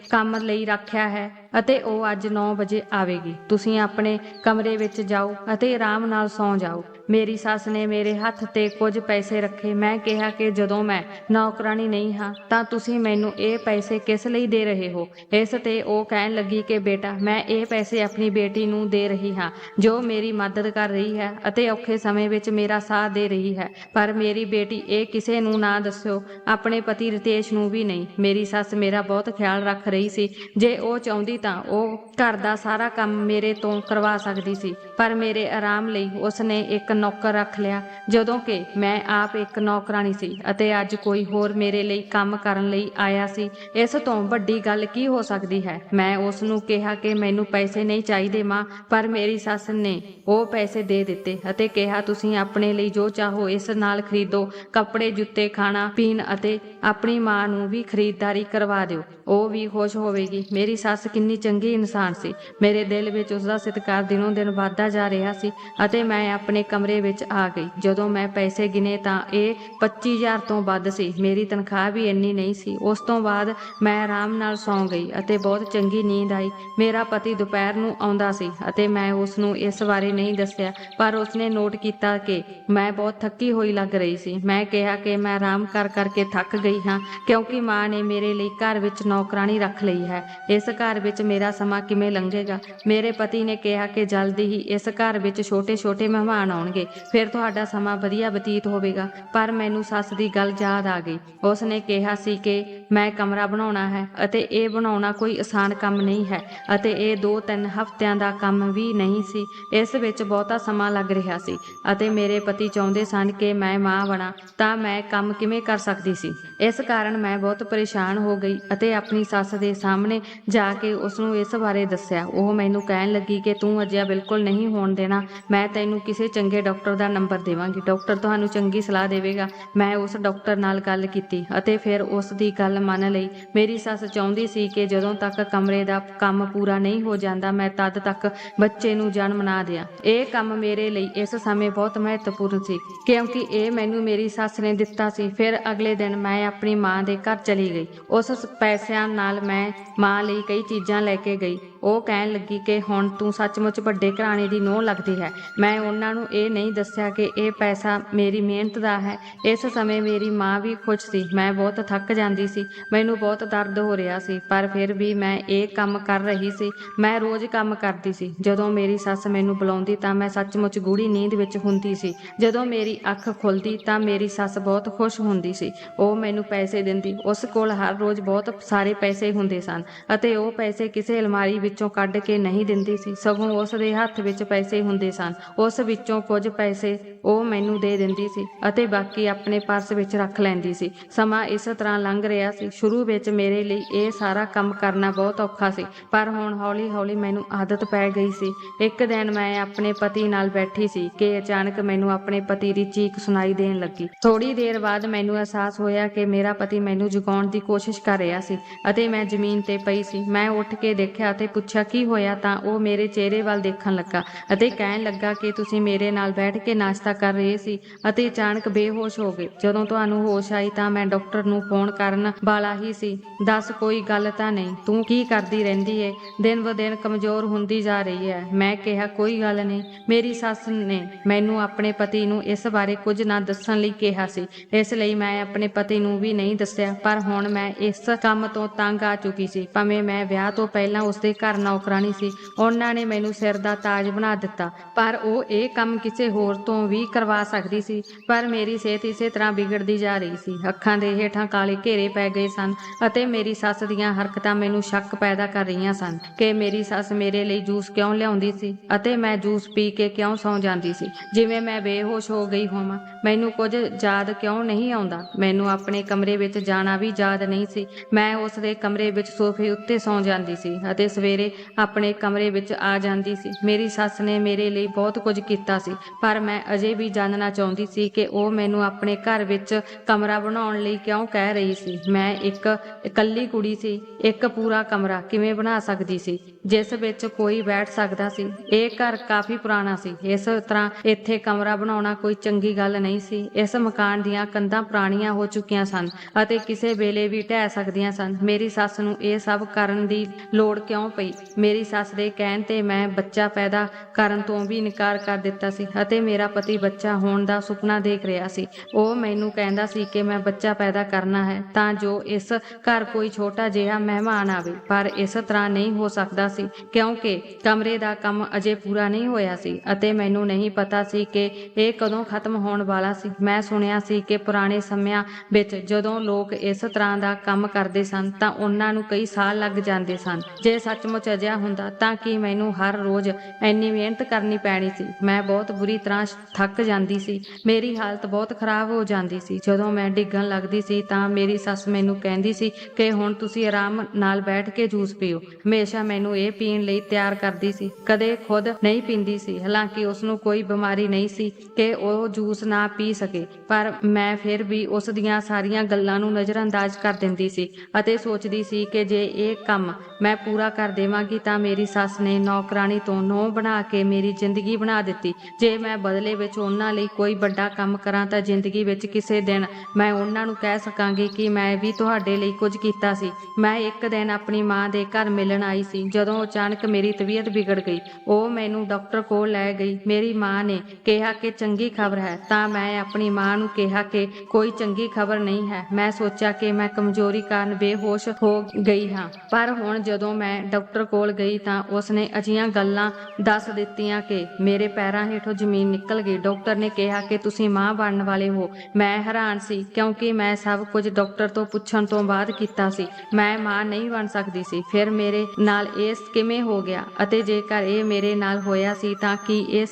ਕੰਮ ਲਈ ਰੱਖਿਆ ਹੈ ਅਤੇ ਉਹ ਅੱਜ 9 ਵਜੇ ਆਵੇਗੀ। ਤੁਸੀਂ ਆਪਣੇ ਕਮਰੇ ਵਿੱਚ ਜਾਓ ਅਤੇ ਆਰਾਮ ਨਾਲ ਸੌਂ ਜਾਓ। ਮੇਰੀ ਸੱਸ ਨੇ ਮੇਰੇ ਹੱਥ ਤੇ ਕੁਝ ਪੈਸੇ ਰੱਖੇ। ਮੈਂ ਕਿਹਾ ਕਿ ਜਦੋਂ ਮੈਂ ਨੌਕਰਾਨੀ ਨਹੀਂ ਹਾਂ, ਤਾਂ ਤੁਸੀਂ ਮੈਨੂੰ ਇਹ ਪੈਸੇ ਕਿਸ ਲਈ ਦੇ ਰਹੇ ਹੋ? ਇਸ ਤੇ ਉਹ ਕਹਿਣ ਲੱਗੀ ਕਿ ਬੇਟਾ, ਮੈਂ ਇਹ ਪੈਸੇ ਆਪਣੀ ਬੇਟੀ ਨੂੰ ਦੇ ਰਹੀ ਹਾਂ, ਜੋ ਮੇਰੀ ਮਦਦ ਕਰ ਰਹੀ ਹੈ ਅਤੇ ਔਖੇ ਸਮੇਂ ਵਿੱਚ ਮੇਰਾ ਸਾਥ ਦੇ ਰਹੀ ਹੈ। ਪਰ ਮੇਰੀ ਬੇਟੀ ਇਹ ਕਿਸੇ ਨੂੰ ਨਾ ਦੱਸਿਓ। ਆਪਣੇ ਪਤੀ ਰਿਤੇਸ਼ ਨੂੰ ਵੀ ਨਹੀਂ। ਮੇਰੀ ਸੱਸ ਮੇਰਾ ਬਹੁਤ ਖਿਆਲ ਰੱਖ ਰਹੀ ਸੀ। ਜੇ ਉਹ ਚਾਹੁੰਦੀ ਤਾਂ ਉਹ ਘਰ ਦਾ ਸਾਰਾ ਕੰਮ ਮੇਰੇ ਤੋਂ ਕਰਵਾ ਸਕਦੀ ਸੀ। ਪਰ ਮੇਰੇ ਆਰਾਮ ਲਈ ਉਸ ਨੇ ਇੱਕ ਨੌਕਰ ਰੱਖ ਲਿਆ, ਜਦੋਂ ਕਿ ਮੈਂ ਆਪ ਇੱਕ ਨੌਕਰਾਨੀ ਸੀ ਅਤੇ ਅੱਜ ਕੋਈ ਹੋਰ ਮੇਰੇ ਲਈ ਕੰਮ ਕਰਨ ਲਈ ਆਇਆ ਸੀ। ਇਸ ਤੋਂ ਵੱਡੀ ਗੱਲ ਕੀ ਹੋ ਸਕਦੀ ਹੈ? ਮੈਂ ਉਸ ਨੂੰ ਕਿਹਾ ਕਿ ਮੈਨੂੰ ਪੈਸੇ ਨਹੀਂ ਚਾਹੀਦੇ ਮਾਂ, ਪਰ ਮੇਰੀ ਸੱਸ ਨੇ ਉਹ ਪੈਸੇ ਦੇ ਦਿੱਤੇ ਅਤੇ ਕਿਹਾ, ਤੁਸੀਂ ਆਪਣੇ ਲਈ ਜੋ ਚਾਹੋ ਇਸ ਨਾਲ ਖਰੀਦੋ, ਕੱਪੜੇ, ਜੁੱਤੇ, ਖਾਣਾ, ਪੀਣ ਅਤੇ ਆਪਣੀ ਮਾਂ ਨੂੰ ਵੀ ਖਰੀਦਦਾਰੀ ਕਰਵਾ ਦਿਓ। ਉਹ ਵੀ ਖੁਸ਼ ਹੋਵੇਗੀ। ਮੇਰੀ ਸੱਸ ਕਿੰਨੀ ਚੰਗੀ ਇਨਸਾਨ ਸੀ। ਮੇਰੇ ਦਿਲ ਵਿੱਚ ਉਸ ਦਾ ਸਤਿਕਾਰ ਦਿਨੋਂ ਦਿਨ ਵਧਦਾ ਜਾ ਰਿਹਾ ਸੀ ਅਤੇ ਮੈਂ ਆਪਣੇ ਕੰਮ ਕਮਰੇ ਵਿੱਚ ਆ ਗਈ। ਜਦੋਂ ਮੈਂ ਪੈਸੇ ਗਿਣੇ ਤਾਂ ਇਹ 25000 ਤੋਂ ਵੱਧ ਸੀ। ਮੇਰੀ ਤਨਖਾਹ ਵੀ ਇੰਨੀ ਨਹੀਂ ਸੀ। ਉਸ ਤੋਂ ਬਾਅਦ ਮੈਂ ਆਰਾਮ ਨਾਲ ਸੌਂ ਗਈ ਅਤੇ ਬਹੁਤ ਚੰਗੀ ਨੀਂਦ ਆਈ। ਮੇਰਾ ਪਤੀ ਦੁਪਹਿਰ ਨੂੰ ਆਉਂਦਾ ਸੀ ਅਤੇ ਮੈਂ ਉਸ ਨੂੰ ਇਸ ਬਾਰੇ ਨਹੀਂ ਦੱਸਿਆ, ਪਰ ਉਸਨੇ ਨੋਟ ਕੀਤਾ ਕਿ ਮੈਂ ਬਹੁਤ ਥੱਕੀ ਹੋਈ ਲੱਗ ਰਹੀ ਸੀ। ਮੈਂ ਕਿਹਾ ਕਿ ਮੈਂ ਆਰਾਮ ਕਰ ਕਰਕੇ ਥੱਕ ਗਈ ਹਾਂ, ਕਿਉਂਕਿ ਮਾਂ ਨੇ ਮੇਰੇ ਲਈ ਘਰ ਵਿੱਚ ਨੌਕਰਾਨੀ ਰੱਖ ਲਈ ਹੈ। ਇਸ ਘਰ ਵਿੱਚ ਮੇਰਾ ਸਮਾਂ ਕਿਵੇਂ ਲੰਘੇਗਾ? ਮੇਰੇ ਪਤੀ ਨੇ ਕਿਹਾ ਕਿ ਜਲਦੀ ਹੀ ਇਸ ਘਰ ਵਿੱਚ ਛੋਟੇ-ਛੋਟੇ ਮਹਿਮਾਨ ਆਉਣਗੇ। ਫਿਰ ਤੁਹਾਡਾ ਸਮਾਂ ਵਧੀਆ ਬਤੀਤ ਹੋਵੇਗਾ। ਪਰ ਮੈਨੂੰ ਸੱਸ ਦੀ ਗੱਲ ਯਾਦ ਆ ਗਈ। ਉਸ ਨੇ ਕਿਹਾ ਸੀ ਕਿ ਮੈਂ ਕਮਰਾ ਬਣਾਉਣਾ ਹੈ ਅਤੇ ਇਹ ਬਣਾਉਣਾ ਕੋਈ ਆਸਾਨ ਕੰਮ ਨਹੀਂ ਹੈ ਅਤੇ ਇਹ 2-3 ਹਫ਼ਤਿਆਂ ਦਾ ਕੰਮ ਵੀ ਨਹੀਂ ਸੀ। ਇਸ ਵਿੱਚ ਬਹੁਤਾ ਸਮਾਂ ਲੱਗ ਰਿਹਾ ਸੀ ਅਤੇ ਮੇਰੇ ਪਤੀ ਚਾਹੁੰਦੇ ਸਨ ਕਿ ਮੈਂ ਮਾਂ ਬਣਾ ਤਾਂ ਮੈਂ ਕੰਮ ਕਿਵੇਂ ਕਰ ਸਕਦੀ ਸੀ। ਇਸ ਕਾਰਨ ਮੈਂ ਬਹੁਤ ਪਰੇਸ਼ਾਨ ਹੋ ਗਈ ਅਤੇ ਆਪਣੀ ਸੱਸ ਦੇ ਸਾਹਮਣੇ ਜਾ ਕੇ ਉਸ ਨੂੰ ਇਸ ਬਾਰੇ ਦੱਸਿਆ। ਉਹ ਮੈਨੂੰ ਕਹਿਣ ਲੱਗੀ ਕਿ ਤੂੰ ਅਜਿਹਾ ਬਿਲਕੁਲ ਨਹੀਂ ਹੋਣ ਦੇਣਾ। ਮੈਂ ਤੈਨੂੰ ਕਿਸੇ ਚੰਗੇ ਡਾਕਟਰ ਦਾ ਨੰਬਰ ਦੇਵਾਂਗੀ। ਡਾਕਟਰ ਤੁਹਾਨੂੰ ਚੰਗੀ ਸਲਾਹ ਦੇਵੇਗਾ। ਮੈਂ ਉਸ ਡਾਕਟਰ ਨਾਲ ਗੱਲ ਕੀਤੀ ਅਤੇ ਫਿਰ ਉਸ ਦੀ ਗੱਲ ਮੰਨ ਲਈ। ਮੇਰੀ ਸੱਸ ਚਾਹੁੰਦੀ ਸੀ ਕਿ ਜਦੋਂ ਤੱਕ ਕਮਰੇ ਦਾ ਕੰਮ ਪੂਰਾ ਨਹੀਂ ਹੋ ਜਾਂਦਾ, ਮੈਂ ਤਦ ਤੱਕ ਬੱਚੇ ਨੂੰ ਜਨਮ ਨਾ ਦਿਆਂ। ਇਹ ਕੰਮ ਮੇਰੇ ਲਈ ਇਸ ਸਮੇਂ ਬਹੁਤ ਮਹੱਤਵਪੂਰਨ ਸੀ, ਕਿਉਂਕਿ ਇਹ ਮੈਨੂੰ ਮੇਰੀ ਸੱਸ ਨੇ ਦਿੱਤਾ ਸੀ। ਫਿਰ ਅਗਲੇ ਦਿਨ ਮੈਂ ਆਪਣੀ ਮਾਂ ਦੇ ਘਰ ਚਲੀ ਗਈ। ਉਸ ਪੈਸਿਆਂ ਨਾਲ ਮੈਂ ਮਾਂ ਲਈ ਕਈ ਚੀਜ਼ਾਂ ਲੈ ਕੇ ਗਈ। ਉਹ ਕਹਿਣ ਲੱਗੀ ਕਿ ਹੁਣ ਤੂੰ ਸੱਚਮੁੱਚ ਵੱਡੇ ਘਰਾਣੇ ਦੀ ਨੋਹ ਲੱਗਦੀ ਹੈ। ਮੈਂ ਉਹਨਾਂ ਨੂੰ ਇਹ ਨਹੀਂ ਦੱਸਿਆ ਕਿ ਇਹ ਪੈਸਾ ਮੇਰੀ ਮਿਹਨਤ ਦਾ ਹੈ। ਇਸ ਸਮੇਂ ਮੇਰੀ ਮਾਂ ਵੀ ਖੁਸ਼ ਸੀ। ਮੈਂ ਬਹੁਤ ਥੱਕ ਜਾਂਦੀ ਸੀ। ਮੈਨੂੰ ਬਹੁਤ ਦਰਦ ਹੋ ਰਿਹਾ ਸੀ। ਪਰ ਫਿਰ ਵੀ ਮੈਂ ਇਹ ਕੰਮ ਕਰ ਰਹੀ ਸੀ। ਮੈਂ ਰੋਜ਼ ਕੰਮ ਕਰਦੀ ਸੀ। ਜਦੋਂ ਮੇਰੀ ਸੱਸ ਮੈਨੂੰ ਬੁਲਾਉਂਦੀ ਤਾਂ ਮੈਂ ਸੱਚਮੁੱਚ ਗੂੜੀ ਨੀਂਦ ਵਿੱਚ ਹੁੰਦੀ ਸੀ। ਜਦੋਂ ਮੇਰੀ ਅੱਖ ਖੁੱਲਦੀ ਤਾਂ ਮੇਰੀ ਸੱਸ ਬਹੁਤ ਖੁਸ਼ ਹੁੰਦੀ ਸੀ। ਉਹ ਮੈਨੂੰ ਪੈਸੇ ਦਿੰਦੀ। ਉਸ ਕੋਲ ਹਰ ਰੋਜ਼ ਬਹੁਤ ਸਾਰੇ ਪੈਸੇ ਹੁੰਦੇ ਸਨ ਅਤੇ ਉਹ ਪੈਸੇ ਕਿਸੇ ਅਲਮਾਰੀ ਵਿੱਚ ਵਿੱਚੋਂ ਕੱਢ ਕੇ ਨਹੀਂ ਦਿੰਦੀ ਸੀ, ਸਗੋਂ ਉਸ ਦੇ ਹੱਥ ਵਿੱਚ ਪੈਸੇ ਹੁੰਦੇ ਸਨ। ਉਸ ਵਿੱਚੋਂ ਕੁਝ ਪੈਸੇ ਉਹ ਮੈਨੂੰ ਦੇ ਦਿੰਦੀ ਸੀ ਅਤੇ ਬਾਕੀ ਆਪਣੇ ਪਰਸ ਵਿੱਚ ਰੱਖ ਲੈਂਦੀ ਸੀ। ਸਮਾਂ ਇਸ ਤਰ੍ਹਾਂ ਲੰਘ ਰਿਹਾ ਸੀ। ਸ਼ੁਰੂ ਵਿੱਚ ਮੇਰੇ ਲਈ ਇਹ ਸਾਰਾ ਕੰਮ ਕਰਨਾ ਬਹੁਤ ਔਖਾ ਸੀ, ਪਰ ਹੁਣ ਹੌਲੀ-ਹੌਲੀ ਮੈਨੂੰ ਆਦਤ ਪੈ ਗਈ ਸੀ। ਇੱਕ ਦਿਨ ਮੈਂ ਆਪਣੇ ਪਤੀ ਨਾਲ ਬੈਠੀ ਸੀ ਕਿ ਅਚਾਨਕ ਮੈਨੂੰ ਆਪਣੇ ਪਤੀ ਦੀ ਚੀਕ ਸੁਣਾਈ ਦੇਣ ਲੱਗੀ। ਥੋੜੀ ਦੇਰ ਬਾਅਦ ਮੈਨੂੰ ਅਹਿਸਾਸ ਹੋਇਆ ਕਿ ਮੇਰਾ ਪਤੀ ਮੈਨੂੰ ਜਗਾਉਣ ਦੀ ਕੋਸ਼ਿਸ਼ ਕਰ ਰਿਹਾ ਸੀ ਅਤੇ ਮੈਂ ਜ਼ਮੀਨ ਤੇ ਪਈ ਸੀ। ਮੈਂ ਉੱਠ ਕੇ ਦੇਖਿਆ ਅਤੇ ਪੁੱਛਿਆ, ਕੀ ਹੋਇਆ? ਤਾਂ ਉਹ ਮੇਰੇ ਚਿਹਰੇ ਵੱਲ ਦੇਖਣ ਲੱਗਾ ਅਤੇ ਕਹਿਣ ਲੱਗਾ ਕਿ ਤੁਸੀਂ ਮੇਰੇ ਨਾਲ ਬੈਠ ਕੇ ਨਾਸ਼ਤਾ ਕਰ ਰਹੇ ਸੀ ਅਤੇ ਅਚਾਨਕ ਬੇਹੋਸ਼ ਹੋ ਗਏ। ਜਦੋਂ ਤੁਹਾਨੂੰ ਹੋਸ਼ ਆਈ ਤਾਂ ਮੈਂ ਡਾਕਟਰ ਨੂੰ ਫੋਨ ਕਰਨ ਵਾਲਾ ਹੀ ਸੀ। ਦੱਸ, ਕੋਈ ਗੱਲ ਤਾਂ ਨਹੀਂ। ਤੂੰ ਕੀ ਕਰਦੀ ਰਹਿੰਦੀ ਏ? ਦਿਨ ਬ ਦਿਨ ਕਮਜ਼ੋਰ ਹੁੰਦੀ ਜਾ ਰਹੀ ਹੈ ਮੈਂ ਕਿਹਾ, ਕੋਈ ਗੱਲ ਨਹੀਂ। ਮੇਰੀ ਸੱਸ ਨੇ ਮੈਨੂੰ ਆਪਣੇ ਪਤੀ ਨੂੰ ਇਸ ਬਾਰੇ ਕੁਝ ਨਾ ਦੱਸਣ ਲਈ ਕਿਹਾ ਸੀ। ਇਸ ਲਈ ਮੈਂ ਆਪਣੇ ਪਤੀ ਨੂੰ ਵੀ ਨਹੀਂ ਦੱਸਿਆ। ਪਰ ਹੁਣ ਮੈਂ ਇਸ ਕੰਮ ਤੋਂ ਤੰਗ ਆ ਚੁੱਕੀ ਸੀ। ਭਾਵੇਂ ਮੈਂ ਵਿਆਹ ਤੋਂ ਪਹਿਲਾਂ ਉਸਦੇ ਘਰ ਘਰ ਨੌਕਰਾਨੀ ਸੀ। ਉਹਨਾਂ ਨੇ ਮੈਨੂੰ ਸਿਰ ਦਾ ਤਾਜ ਬਣਾ ਦਿੱਤਾ, ਪਰ ਉਹ ਇਹ ਕੰਮ ਕਿਸੇ ਹੋਰ ਤੋਂ ਵੀ ਕਰਵਾ ਸਕਦੀ ਸੀ। ਪਰ ਮੇਰੀ ਸਿਹਤ ਇਸੇ ਤਰ੍ਹਾਂ ਵਿਗੜਦੀ ਜਾ ਰਹੀ ਸੀ। ਅੱਖਾਂ ਦੇ ਹੇਠਾਂ ਕਾਲੇ ਘੇਰੇ ਪੈ ਗਏ ਸਨ ਅਤੇ ਮੇਰੀ ਸੱਸ ਦੀਆਂ ਹਰਕਤਾਂ ਮੈਨੂੰ ਸ਼ੱਕ ਪੈਦਾ ਕਰ ਰਹੀਆਂ ਸਨ ਕਿ ਮੇਰੀ ਸੱਸ ਮੇਰੇ ਲਈ ਜੂਸ ਕਿਉਂ ਲਿਆਉਂਦੀ ਸੀ ਅਤੇ ਮੈਂ ਜੂਸ ਪੀ ਕੇ ਕਿਉਂ ਸੌਂ ਜਾਂਦੀ ਸੀ। ਜਿਵੇਂ ਮੈਂ ਬੇਹੋਸ਼ ਹੋ ਗਈ ਹੋਵਾਂ, ਮੈਨੂੰ ਕੁਝ ਯਾਦ ਕਿਉਂ ਨਹੀਂ ਆਉਂਦਾ? ਮੈਨੂੰ ਆਪਣੇ ਕਮਰੇ ਵਿੱਚ ਜਾਣਾ ਵੀ ਯਾਦ ਨਹੀਂ ਸੀ। ਮੈਂ ਉਸ ਦੇ ਕਮਰੇ ਵਿੱਚ ਸੋਫੇ ਉੱਤੇ ਸੌਂ ਜਾਂਦੀ ਸੀ ਅਤੇ ਸਵੇਰੇ ਆਪਣੇ ਕਮਰੇ ਵਿੱਚ ਆ ਜਾਂਦੀ ਸੀ। ਮੇਰੀ ਸੱਸ ਨੇ ਮੇਰੇ ਲਈ ਬਹੁਤ ਕੁਝ ਕੀਤਾ ਸੀ, ਪਰ ਮੈਂ ਅਜੇ ਵੀ ਜਾਣਨਾ ਚਾਹੁੰਦੀ ਸੀ ਕਿ ਉਹ ਮੈਨੂੰ ਆਪਣੇ ਘਰ ਵਿੱਚ ਕਮਰਾ ਬਣਾਉਣ ਲਈ ਕਿਉਂ ਕਹਿ ਰਹੀ ਸੀ। ਮੈਂ ਇੱਕ ਇਕੱਲੀ ਕੁੜੀ ਸੀ, ਇੱਕ ਪੂਰਾ ਕਮਰਾ ਕਿਵੇਂ ਬਣਾ ਸਕਦੀ ਸੀ? ਜਿਸ ਵਿੱਚ ਕੋਈ ਬੈਠ ਸਕਦਾ ਸੀ। ਇਹ ਘਰ ਕਾਫੀ ਪੁਰਾਣਾ ਸੀ। ਇਸ ਤਰ੍ਹਾਂ ਇੱਥੇ ਕਮਰਾ ਬਣਾਉਣਾ ਕੋਈ ਚੰਗੀ ਗੱਲ ਨਹੀਂ ਸੀ। ਇਸ ਮਕਾਨ ਦੀਆਂ ਕੰਧਾਂ ਪੁਰਾਣੀਆਂ ਹੋ ਚੁੱਕੀਆਂ ਸਨ ਅਤੇ ਕਿਸੇ ਵੇਲੇ ਵੀ ਢਹਿ ਸਕਦੀਆਂ ਸਨ। ਮੇਰੀ ਸੱਸ ਨੂੰ ਇਹ ਸਭ ਕਰਨ ਦੀ ਲੋੜ ਕਿਉਂ ਪਈ? ਮੇਰੀ ਸੱਸ ਦੇ ਕਹਿਣ ਤੇ ਮੈਂ ਬੱਚਾ ਪੈਦਾ ਕਰਨ ਤੋਂ ਵੀ ਇਨਕਾਰ ਕਰ ਦਿੱਤਾ ਸੀ ਅਤੇ ਮੇਰਾ ਪਤੀ ਬੱਚਾ ਹੋਣ ਦਾ ਸੁਪਨਾ ਦੇਖ ਰਿਹਾ ਸੀ। ਉਹ ਮੈਨੂੰ ਕਹਿੰਦਾ ਸੀ ਕਿ ਮੈਂ ਬੱਚਾ ਪੈਦਾ ਕਰਨਾ ਹੈ ਤਾਂ ਜੋ ਇਸ ਘਰ ਕੋਈ ਛੋਟਾ ਜਿਹਾ ਮਹਿਮਾਨ ਆਵੇ, ਪਰ ਇਸ ਤਰ੍ਹਾਂ ਨਹੀਂ ਹੋ ਸਕਦਾ ਸੀ ਕਿਉਂਕਿ ਕਮਰੇ ਦਾ ਕੰਮ ਅਜੇ ਪੂਰਾ ਨਹੀਂ ਹੋਇਆ ਸੀ ਅਤੇ ਮੈਨੂੰ ਨਹੀਂ ਪਤਾ ਸੀ ਕਿ ਇਹ ਕਦੋਂ ਖਤਮ ਹੋਣ ਵਾਲਾ ਸੀ। ਮੈਂ ਸੁਣਿਆ ਸੀ ਕਿ ਪੁਰਾਣੇ ਸਮਿਆਂ ਵਿੱਚ ਜਦੋਂ ਲੋਕ ਇਸ ਤਰ੍ਹਾਂ ਦਾ ਕੰਮ ਕਰਦੇ ਸਨ ਤਾਂ ਉਹਨਾਂ ਨੂੰ ਕਈ ਸਾਲ ਲੱਗ ਜਾਂਦੇ ਸਨ। ਜੇ ਸੱਚ ਸੱਚਮੁੱਚ ਅਜਿਹਾ ਹੁੰਦਾ ਤਾਂ ਕਿ ਮੈਨੂੰ ਹਰ ਰੋਜ਼ ਇੰਨੀ ਮਿਹਨਤ ਕਰਨੀ ਪੈਣੀ ਸੀ। ਮੈਂ ਬਹੁਤ ਬੁਰੀ ਤਰ੍ਹਾਂ ਥੱਕ ਜਾਂਦੀ ਸੀ। ਮੇਰੀ ਹਾਲਤ ਬਹੁਤ ਖਰਾਬ ਹੋ ਜਾਂਦੀ ਸੀ। ਜਦੋਂ ਮੈਂ ਡਿੱਗਣ ਲੱਗਦੀ ਸੀ ਤਾਂ ਮੇਰੀ ਸੱਸ ਮੈਨੂੰ ਕਹਿੰਦੀ ਸੀ ਕਿ ਹੁਣ ਤੁਸੀਂ ਆਰਾਮ ਨਾਲ ਬੈਠ ਕੇ ਜੂਸ ਪੀਓ। ਹਮੇਸ਼ਾ ਮੈਨੂੰ ਇਹ ਪੀਣ ਲਈ ਤਿਆਰ ਕਰਦੀ ਸੀ। ਕਦੇ ਖੁਦ ਨਹੀਂ ਪੀਂਦੀ ਸੀ। ਹਾਲਾਂਕਿ ਉਸ ਨੂੰ ਕੋਈ ਬਿਮਾਰੀ ਨਹੀਂ ਸੀ ਕਿ ਉਹ ਜੂਸ ਨਾ ਪੀ ਸਕੇ। ਪਰ ਮੈਂ ਫਿਰ ਵੀ ਉਸ ਦੀਆਂ ਸਾਰੀਆਂ ਗੱਲਾਂ ਨੂੰ ਨਜ਼ਰਅੰਦਾਜ਼ ਕਰ ਦਿੰਦੀ ਸੀ ਅਤੇ ਸੋਚਦੀ ਸੀ ਕਿ ਜੇ ਇਹ ਕੰਮ ਮੈਂ ਪੂਰਾ ਕਰ ਦੇਵਾਂਗੀ ਤਾਂ ਮੇਰੀ ਸੱਸ ਨੇ ਨੌਕਰਾਨੀ ਤੋਂ ਨੌ ਬਣਾ ਕੇ ਮੇਰੀ ਜ਼ਿੰਦਗੀ ਬਣਾ ਦਿੱਤੀ। ਜੇ ਮੈਂ ਬਦਲੇ ਵਿੱਚ ਉਹਨਾਂ ਲਈ ਕੋਈ ਵੱਡਾ ਕੰਮ ਕਰਾਂ ਤਾਂ ਜ਼ਿੰਦਗੀ ਵਿੱਚ ਕਿਸੇ ਦਿਨ ਮੈਂ ਉਹਨਾਂ ਨੂੰ ਕਹਿ ਸਕਾਂਗੀ ਕਿ ਮੈਂ ਵੀ ਤੁਹਾਡੇ ਲਈ ਕੁਝ ਕੀਤਾ ਸੀ। ਮੈਂ ਇੱਕ ਦਿਨ ਆਪਣੀ ਮਾਂ ਦੇ ਘਰ ਮਿਲਣ ਆਈ ਸੀ, ਜਦੋਂ ਅਚਾਨਕ ਮੇਰੀ ਤਬੀਅਤ ਵਿਗੜ ਗਈ। ਉਹ ਮੈਨੂੰ ਡਾਕਟਰ ਕੋਲ ਲੈ ਗਈ। ਮੇਰੀ ਮਾਂ ਨੇ ਕਿਹਾ ਕਿ ਚੰਗੀ ਖਬਰ ਹੈ, ਤਾਂ ਮੈਂ ਆਪਣੀ ਮਾਂ ਨੂੰ ਕਿਹਾ ਕਿ ਕੋਈ ਚੰਗੀ ਖਬਰ ਨਹੀਂ ਹੈ। ਮੈਂ ਸੋਚਿਆ ਕਿ ਮੈਂ ਕਮਜ਼ੋਰੀ ਕਾਰਨ ਬੇਹੋਸ਼ ਹੋ ਗਈ ਹਾਂ। ਪਰ ਹੁਣ ਜਦੋਂ ਮੈਂ ਡਾਕਟਰ ਕੋਲ ਗਈ ਤਾਂ ਉਸਨੇ ਅਜੀਆਂ ਗੱਲਾਂ ਦੱਸ ਦਿੱਤੀਆਂ ਕਿ ਮੇਰੇ ਪੈਰਾਂ ਹੇਠੋਂ ਜ਼ਮੀਨ ਨਿਕਲ ਗਈ। ਡਾਕਟਰ ਨੇ ਕਿਹਾ ਕਿ ਤੁਸੀਂ ਮਾਂ ਬਣਨ ਵਾਲੇ ਹੋ। ਮੈਂ ਹੈਰਾਨ ਸੀ ਕਿਉਂਕਿ ਮੈਂ ਸਭ ਕੁਝ ਡਾਕਟਰ ਤੋਂ ਪੁੱਛਣ ਤੋਂ ਬਾਅਦ ਕੀਤਾ ਸੀ। ਮੈਂ ਮਾਂ ਨਹੀਂ ਬਣ ਸਕਦੀ ਸੀ। ਫਿਰ ਮੇਰੇ ਨਾਲ ਇਹ ਕਿਵੇਂ ਹੋ ਗਿਆ? ਅਤੇ ਜੇਕਰ ਇਹ ਮੇਰੇ ਨਾਲ ਹੋਇਆ ਸੀ ਤਾਂ ਕੀ ਇਹ